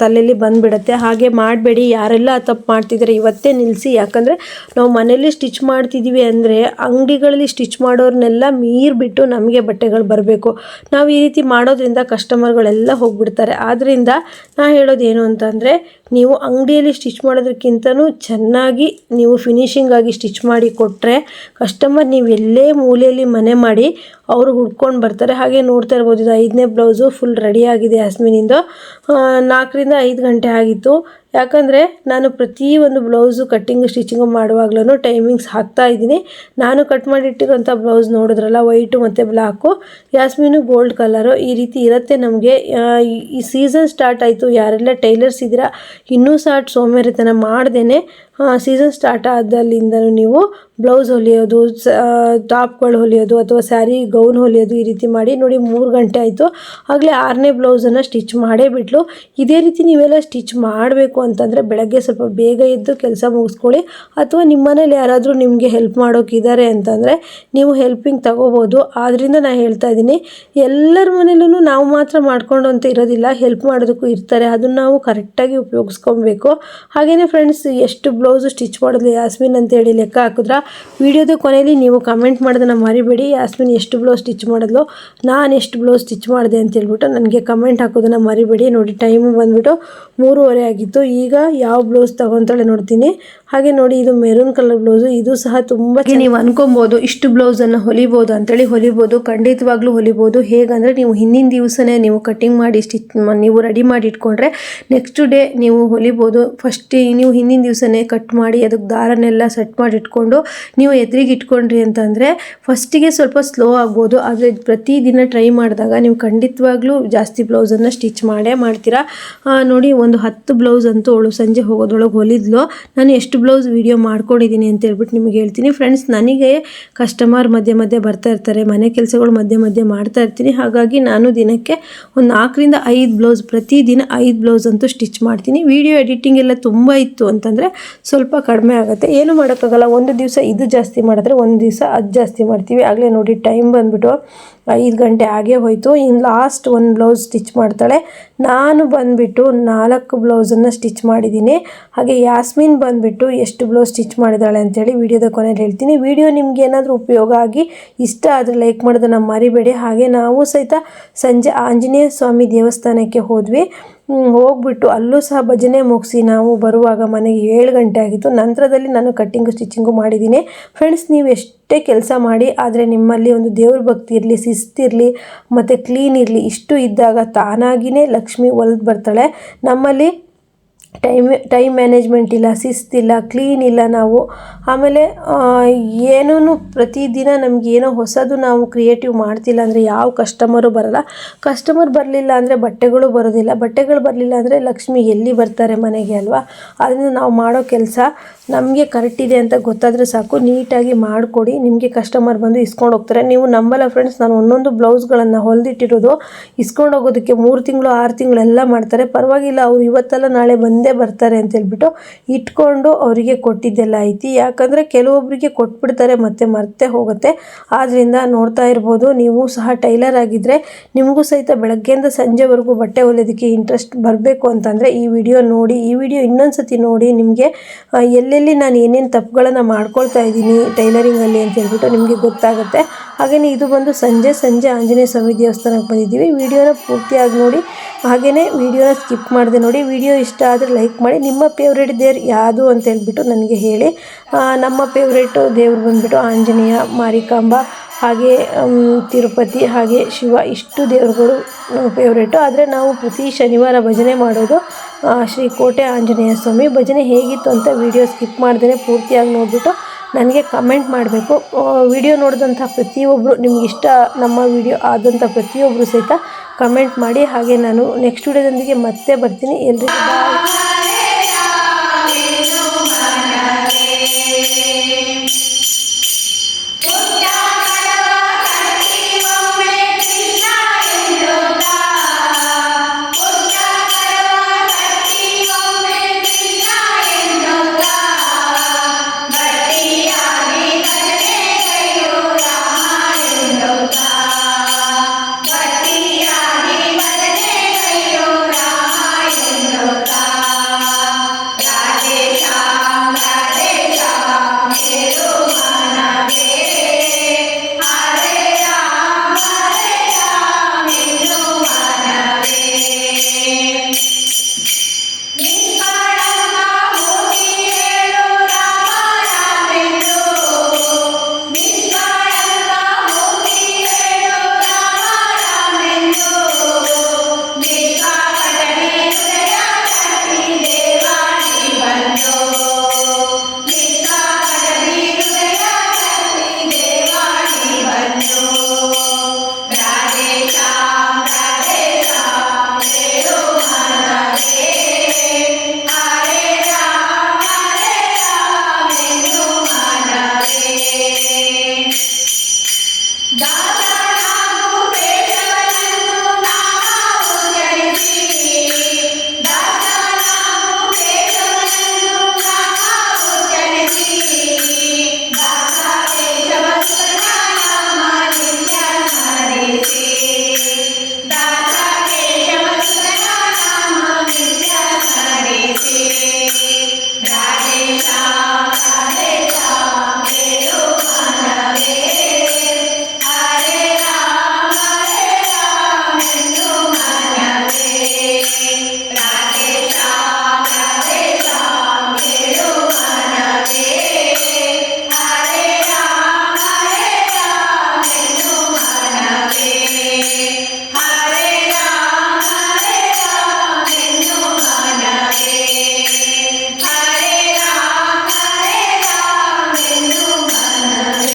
ತಲೆಯಲ್ಲಿ ಬಂದುಬಿಡುತ್ತೆ. ಹಾಗೆ ಮಾಡಬೇಡಿ. ಯಾರೆಲ್ಲ ತಪ್ಪು ಮಾಡ್ತಿದ್ದಾರೆ ಇವತ್ತೇ ನಿಲ್ಲಿಸಿ ಯಾಕಂದರೆ ನಾವು ಮನೇಲಿ ಸ್ಟಿಚ್ ಮಾಡ್ತಿದ್ದೀವಿ ಅಂದರೆ ಅಂಗಡಿಗಳಲ್ಲಿ ಸ್ಟಿಚ್ ಮಾಡೋರನ್ನೆಲ್ಲ ಮೀರಿಬಿಟ್ಟು ನಮಗೆ ಬಟ್ಟೆಗಳು ಬರಬೇಕು. ನಾವು ಈ ರೀತಿ ಮಾಡೋದ್ರಿಂದ ಕಸ್ಟಮರ್ಗಳೆಲ್ಲ ಹೋಗ್ಬಿಡ್ತಾರೆ. ಆದ್ದರಿಂದ ನಾ ಹೇಳೋದು ಏನು ಅಂತಂದರೆ ನೀವು ಅಂಗಡಿಯಲ್ಲಿ ಸ್ಟಿಚ್ ಮಾಡೋದಕ್ಕಿಂತನೂ ಚೆನ್ನಾಗಿ ನೀವು ಫಿನಿಷಿಂಗಾಗಿ ಸ್ಟಿಚ್ ಮಾಡಿ ಕೊಟ್ಟರೆ ಕಸ್ಟಮರ್ ನೀವು ಎಲ್ಲೇ ಮೂಲೆಯಲ್ಲಿ ಮನೆ ಮಾಡಿ ಅವರು ಹುಡ್ಕೊಂಡು ಬರ್ತಾರೆ. ಹಾಗೆ ನೋಡ್ತಾ ಇರ್ಬೋದು ಇದು ಐದನೇ ಬ್ಲೌಸು ಫುಲ್ ರೆಡಿ ಆಗಿದೆ ಯಾಸ್ಮಿನಿಂದು ಆ, ನಾಲ್ಕರಿಂದ ಐದು ಗಂಟೆ ಆಗಿತ್ತು. ಯಾಕಂದರೆ ನಾನು ಪ್ರತಿಯೊಂದು ಬ್ಲೌಸು ಕಟ್ಟಿಂಗು ಸ್ಟಿಚಿಂಗು ಮಾಡುವಾಗ್ಲೂ ಟೈಮಿಂಗ್ಸ್ ಹಾಕ್ತಾ ಇದ್ದೀನಿ. ನಾನು ಕಟ್ ಮಾಡಿಟ್ಟಿರೋಂಥ ಬ್ಲೌಸ್ ನೋಡಿದ್ರಲ್ಲ ವೈಟು ಮತ್ತು ಬ್ಲ್ಯಾಕು ಯಾಸ್ಮಿನು ಗೋಲ್ಡ್ ಕಲರು ಈ ರೀತಿ ಇರುತ್ತೆ ನಮಗೆ. ಈ ಸೀಸನ್ ಸ್ಟಾರ್ಟ್ ಆಯಿತು. ಯಾರೆಲ್ಲ ಟೈಲರ್ಸ್ ಇದ್ದೀರಾ, ಇನ್ನೂ ಸಹ ಸೋಮೇರಿತನ ಮಾಡ್ದೇನೆ. ಸೀಸನ್ ಸ್ಟಾರ್ಟ್ ಆದಲ್ಲಿಂದನೂ ನೀವು ಬ್ಲೌಸ್ ಹೊಲಿಯೋದು ಟಾಪ್ಗಳು ಹೊಲಿಯೋದು ಅಥವಾ ಸ್ಯಾರಿ ಗೌನ್ ಹೊಲಿಯೋದು ಈ ರೀತಿ ಮಾಡಿ ನೋಡಿ ಮೂರು ಗಂಟೆ ಆಯಿತು. ಆಗಲೇ ಆರನೇ ಬ್ಲೌಸನ್ನು ಸ್ಟಿಚ್ ಮಾಡೇ ಬಿಟ್ಲು. ಇದೇ ರೀತಿ ನೀವೆಲ್ಲ ಸ್ಟಿಚ್ ಮಾಡಬೇಕು ಅಂತಂದರೆ ಬೆಳಗ್ಗೆ ಸ್ವಲ್ಪ ಬೇಗ ಎದ್ದು ಕೆಲಸ ಮುಗಿಸ್ಕೊಳ್ಳಿ. ಅಥವಾ ನಿಮ್ಮ ಮನೇಲಿ ಯಾರಾದರೂ ನಿಮಗೆ ಹೆಲ್ಪ್ ಮಾಡೋಕ್ಕಿದ್ದಾರೆ ಅಂತಂದರೆ ನೀವು ಹೆಲ್ಪಿಂಗ್ ತಗೋಬೋದು. ಆದ್ದರಿಂದ ನಾನು ಹೇಳ್ತಾ ಇದ್ದೀನಿ, ಎಲ್ಲರ ಮನೇಲೂ ನಾವು ಮಾತ್ರ ಮಾಡಿಕೊಂಡು ಅಂತ ಇರೋದಿಲ್ಲ. ಹೆಲ್ಪ್ ಮಾಡೋದಕ್ಕೂ ಇರ್ತಾರೆ. ಅದನ್ನು ನಾವು ಕರೆಕ್ಟಾಗಿ ಉಪಯೋಗಿಸ್ಕೊಬೇಕು. ಹಾಗೆಯೇ ಫ್ರೆಂಡ್ಸ್ ಎಷ್ಟು ಬ್ಲೌಸು ಸ್ಟಿಚ್ ಮಾಡಿದ್ರೆ ಯಾಸ್ಮಿನ್ ಅಂತೇಳಿ ಲೆಕ್ಕ ಹಾಕಿದ್ರ, ವಿಡಿಯೋದ ಕೊನೆಯಲ್ಲಿ ನೀವು ಕಮೆಂಟ್ ಮಾಡೋದನ್ನ ಮರಿಬೇಡಿ. ಯಾಸ್ಮಿನ್ ಎಷ್ಟು ಬ್ಲೌಸ್ ಸ್ಟಿಚ್ ಮಾಡಿದ್ಲು, ನಾನು ಎಷ್ಟು ಬ್ಲೌಸ್ ಸ್ಟಿಚ್ ಮಾಡಿದೆ ಅಂತ ಹೇಳ್ಬಿಟ್ಟು ನನಗೆ ಕಮೆಂಟ್ ಹಾಕೋದನ್ನ ಮರಿಬೇಡಿ. ನೋಡಿ ಟೈಮು ಬಂದ್ಬಿಟ್ಟು ಮೂರುವರೆ ಆಗಿತ್ತು. ಈಗ ಯಾವ ಬ್ಲೌಸ್ ತಗೊತಾಳೆ ನೋಡ್ತೀನಿ. ಹಾಗೆ ನೋಡಿ ಇದು ಮೆರೂನ್ ಕಲರ್ ಬ್ಲೌಸು ಇದು ಸಹ ತುಂಬ ನೀವು ಅನ್ಕೊಬೋದು ಇಷ್ಟು ಬ್ಲೌಸನ್ನು ಹೊಲಿಬೋದು ಅಂತೇಳಿ ಹೊಲಿಬೋದು ಖಂಡಿತವಾಗ್ಲೂ ಹೊಲಿಬೋದು. ಹೇಗಂದರೆ ನೀವು ಹಿಂದಿನ ದಿವಸನೇ ನೀವು ಕಟಿಂಗ್ ಮಾಡಿ ಸ್ಟಿಚ್ ನೀವು ರೆಡಿ ಮಾಡಿ ಇಟ್ಕೊಂಡ್ರೆ ನೆಕ್ಸ್ಟ್ ಡೇ ನೀವು ಹೊಲಿಬೋದು. ಫಸ್ಟ್ ನೀವು ಹಿಂದಿನ ದಿವಸನೇ ಕಟ್ ಮಾಡಿ ಅದಕ್ಕೆ ದಾರನೆಲ್ಲ ಸೆಟ್ ಮಾಡಿ ಇಟ್ಕೊಂಡು ನೀವು ಎದುರಿಗೆ ಇಟ್ಕೊಂಡ್ರಿ ಅಂತಂದರೆ ಫಸ್ಟಿಗೆ ಸ್ವಲ್ಪ ಸ್ಲೋ ಆಗ್ಬೋದು. ಆದರೆ ಪ್ರತಿದಿನ ಟ್ರೈ ಮಾಡಿದಾಗ ನೀವು ಖಂಡಿತವಾಗ್ಲೂ ಜಾಸ್ತಿ ಬ್ಲೌಸನ್ನು ಸ್ಟಿಚ್ ಮಾಡೇ ಮಾಡ್ತೀರಾ. ನೋಡಿ ಒಂದು ಹತ್ತು ಬ್ಲೌಸ್ ಅಂತೂ ಅವಳು ಸಂಜೆ ಹೋಗೋದ್ರೊಳಗೆ ಹೊಲಿದ್ಲು. ನಾನು ಎಷ್ಟು ಬ್ಲೌಸ್ ವೀಡಿಯೋ ಮಾಡ್ಕೊಂಡಿದ್ದೀನಿ ಅಂತ ಹೇಳ್ಬಿಟ್ಟು ನಿಮಗೆ ಹೇಳ್ತೀನಿ. ಫ್ರೆಂಡ್ಸ್ ನನಗೆ ಕಸ್ಟಮರ್ ಮಧ್ಯೆ ಮಧ್ಯೆ ಬರ್ತಾ ಇರ್ತಾರೆ, ಮನೆ ಕೆಲಸಗಳು ಮಧ್ಯೆ ಮಧ್ಯೆ ಮಾಡ್ತಾ ಇರ್ತೀನಿ. ಹಾಗಾಗಿ ನಾನು ದಿನಕ್ಕೆ ಒಂದು ನಾಲ್ಕರಿಂದ ಐದು ಬ್ಲೌಸ್ ಪ್ರತಿದಿನ ಐದು ಬ್ಲೌಸ್ ಅಂತೂ ಸ್ಟಿಚ್ ಮಾಡ್ತೀನಿ. ವೀಡಿಯೋ ಎಡಿಟಿಂಗ್ ಎಲ್ಲ ತುಂಬ ಇತ್ತು ಅಂತಂದರೆ ಸ್ವಲ್ಪ ಕಡಿಮೆ ಆಗುತ್ತೆ. ಏನು ಮಾಡೋಕ್ಕಾಗಲ್ಲ, ಒಂದು ದಿವಸ ಇದು ಜಾಸ್ತಿ ಮಾಡಿದ್ರೆ ಒಂದು ದಿವಸ ಅದು ಜಾಸ್ತಿ ಮಾಡ್ತೀವಿ. ಆಗಲೇ ನೋಡಿ ಟೈಮ್ ಬಂದ್ಬಿಟ್ಟು ಐದು ಗಂಟೆ ಆಗೇ ಹೋಯಿತು. ಇನ್ನು ಲಾಸ್ಟ್ ಒಂದು ಬ್ಲೌಸ್ ಸ್ಟಿಚ್ ಮಾಡ್ತಾಳೆ. ನಾನು ಬಂದುಬಿಟ್ಟು ನಾಲ್ಕು ಬ್ಲೌಸನ್ನು ಸ್ಟಿಚ್ ಮಾಡಿದ್ದೀನಿ. ಹಾಗೆ ಯಾಸ್ಮಿನ್ ಬಂದುಬಿಟ್ಟು ಎಷ್ಟು ಬ್ಲೌಸ್ ಸ್ಟಿಚ್ ಮಾಡಿದ್ದಾಳೆ ಅಂತೇಳಿ ವಿಡಿಯೋದ ಕೊನೆಯಲ್ಲಿ ಹೇಳ್ತೀನಿ. ವಿಡಿಯೋ ನಿಮ್ಗೆ ಏನಾದರೂ ಉಪಯೋಗ ಆಗಿ ಇಷ್ಟ ಆದರೆ ಲೈಕ್ ಮಾಡೋದನ್ನು ಮರಿಬೇಡಿ. ಹಾಗೆ ನಾವು ಸಹಿತ ಸಂಜೆ ಆಂಜನೇಯ ಸ್ವಾಮಿ ದೇವಸ್ಥಾನಕ್ಕೆ ಹೋದ್ವಿ. ಹೋಗ್ಬಿಟ್ಟು ಅಲ್ಲೂ ಸಹ ಭಜನೆ ಮುಗಿಸಿ ನಾವು ಬರುವಾಗ ಮನೆಗೆ ಏಳು ಗಂಟೆ ಆಗಿತ್ತು. ನಂತರದಲ್ಲಿ ನಾನು ಕಟ್ಟಿಂಗು ಸ್ಟಿಚಿಂಗು ಮಾಡಿದ್ದೀನಿ. ಫ್ರೆಂಡ್ಸ್ ನೀವು ಎಷ್ಟೇ ಕೆಲಸ ಮಾಡಿ, ಆದರೆ ನಿಮ್ಮಲ್ಲಿ ಒಂದು ದೇವ್ರ ಭಕ್ತಿ ಇರಲಿ ಶಿಸ್ತಿರಲಿ ಮತ್ತು ಕ್ಲೀನ್ ಇರಲಿ, ಇಷ್ಟು ಇದ್ದಾಗ ತಾನಾಗಿಯೇ ಲಕ್ಷ್ಮಿ ಒಲ್ದು ಬರ್ತಾಳೆ. ನಮ್ಮಲ್ಲಿ ಟೈಮ್ ಟೈಮ್ ಮ್ಯಾನೇಜ್ಮೆಂಟ್ ಇಲ್ಲ ಶಿಸ್ತಿಲ್ಲ ಕ್ಲೀನ್ ಇಲ್ಲ ನಾವು. ಆಮೇಲೆ ಏನೂ ಪ್ರತಿದಿನ ನಮಗೆ ಏನೋ ಹೊಸದು ನಾವು ಕ್ರಿಯೇಟಿವ್ ಮಾಡ್ತಿಲ್ಲ ಅಂದರೆ ಯಾವ ಕಸ್ಟಮರು ಬರಲ್ಲ. ಕಸ್ಟಮರ್ ಬರಲಿಲ್ಲ ಅಂದರೆ ಬಟ್ಟೆಗಳು ಬರೋದಿಲ್ಲ. ಬಟ್ಟೆಗಳು ಬರಲಿಲ್ಲ ಅಂದರೆ ಲಕ್ಷ್ಮಿ ಎಲ್ಲಿ ಬರ್ತಾರೆ ಮನೆಗೆ ಅಲ್ವಾ? ಅದರಿಂದ ನಾವು ಮಾಡೋ ಕೆಲಸ ನಮಗೆ ಕರೆಕ್ಟ್ ಇದೆ ಅಂತ ಗೊತ್ತಾದರೆ ಸಾಕು. ನೀಟಾಗಿ ಮಾಡಿಕೊಡಿ. ನಿಮಗೆ ಕಸ್ಟಮರ್ ಬಂದು ಇಸ್ಕೊಂಡು ಹೋಗ್ತಾರೆ. ನೀವು ನಂಬಲ್ಲ ಫ್ರೆಂಡ್ಸ್, ನಾನು ಒಂದೊಂದು ಬ್ಲೌಸ್ಗಳನ್ನು ಹೊಲ್ದಿಟ್ಟಿರೋದು ಇಸ್ಕೊಂಡು ಹೋಗೋದಕ್ಕೆ ಮೂರು ತಿಂಗಳು, ಆರು ತಿಂಗಳೆಲ್ಲ ಮಾಡ್ತಾರೆ. ಪರವಾಗಿಲ್ಲ, ಅವರು ಇವತ್ತೆಲ್ಲ ನಾಳೆ ಬಂದೇ ಬರ್ತಾರೆ ಅಂತ ಹೇಳ್ಬಿಟ್ಟು ಇಟ್ಕೊಂಡು ಅವರಿಗೆ ಕೊಟ್ಟಿದ್ದೆಲ್ಲ ಐತಿ. ಯಾಕಂದರೆ ಕೆಲವೊಬ್ಬರಿಗೆ ಕೊಟ್ಬಿಡ್ತಾರೆ, ಮತ್ತೆ ಮರ್ತೆ ಹೋಗುತ್ತೆ. ಆದ್ದರಿಂದ ನೋಡ್ತಾ ಇರ್ಬೋದು, ನೀವು ಸಹ ಟೈಲರ್ ಆಗಿದ್ದರೆ ನಿಮಗೂ ಸಹಿತ ಬೆಳಗ್ಗೆಯಿಂದ ಸಂಜೆವರೆಗೂ ಬಟ್ಟೆ ಹೊಲಿಯೋದಕ್ಕೆ ಇಂಟ್ರೆಸ್ಟ್ ಬರಬೇಕು ಅಂತಂದರೆ ಈ ವಿಡಿಯೋ ನೋಡಿ, ಈ ವಿಡಿಯೋ ಇನ್ನೊಂದು ಸತಿ ನೋಡಿ ನಿಮಗೆ ಎಲ್ಲೆಲ್ಲಿ ನಾನು ಏನೇನು ತಪ್ಪುಗಳನ್ನು ಮಾಡ್ಕೊಳ್ತಾ ಇದ್ದೀನಿ ಟೈಲರಿಂಗಲ್ಲಿ ಅಂತ ಹೇಳ್ಬಿಟ್ಟು ನಿಮಗೆ ಗೊತ್ತಾಗುತ್ತೆ. ಹಾಗೆಯೇ ಇದು ಬಂದು ಸಂಜೆ ಸಂಜೆ ಆಂಜನೇಯ ಸ್ವಾಮಿ ದೇವಸ್ಥಾನಕ್ಕೆ ಬಂದಿದ್ದೀವಿ. ವಿಡಿಯೋನ ಪೂರ್ತಿಯಾಗಿ ನೋಡಿ ಹಾಗೆಯೇ ವಿಡಿಯೋನ ಸ್ಕಿಪ್ ಮಾಡಿದೆ ನೋಡಿ, ವಿಡಿಯೋ ಇಷ್ಟ ಆದರೆ ಲೈಕ್ ಮಾಡಿ. ನಿಮ್ಮ ಫೇವ್ರೇಟ್ ದೇವ್ರು ಯಾವುದು ಅಂತ ಹೇಳಿಬಿಟ್ಟು ನನಗೆ ಹೇಳಿ. ನಮ್ಮ ಫೇವ್ರೇಟು ದೇವ್ರು ಬಂದುಬಿಟ್ಟು ಆಂಜನೇಯ, ಮಾರಿಕಾಂಬ, ಹಾಗೆ ತಿರುಪತಿ, ಹಾಗೆ ಶಿವ, ಇಷ್ಟು ದೇವರುಗಳು ಫೇವ್ರೇಟು ಆದರೆ ನಾವು ಪ್ರತಿ ಶನಿವಾರ ಭಜನೆ ಮಾಡೋದು ಶ್ರೀ ಕೋಟೆ ಆಂಜನೇಯ ಸ್ವಾಮಿ ಭಜನೆ ಹೇಗಿತ್ತು ಅಂತ ವಿಡಿಯೋ ಸ್ಕಿಪ್ ಮಾಡ್ದೇ ಪೂರ್ತಿಯಾಗಿ ನೋಡಿಬಿಟ್ಟು ನನಗೆ ಕಮೆಂಟ್ ಮಾಡಬೇಕು. ವಿಡಿಯೋ ನೋಡಿದಂಥ ಪ್ರತಿಯೊಬ್ಬರು ನಿಮ್ಗೆ ಇಷ್ಟ ನಮ್ಮ ವಿಡಿಯೋ ಆದಂಥ ಪ್ರತಿಯೊಬ್ಬರು ಸಹಿತ ಕಮೆಂಟ್ ಮಾಡಿ. ಹಾಗೆ ನಾನು ನೆಕ್ಸ್ಟ್ ವಿಡಿಯೋದೊಂದಿಗೆ ಮತ್ತೆ ಬರ್ತೀನಿ. ಎಲ್ರಿಗೂ ಬಾಯ್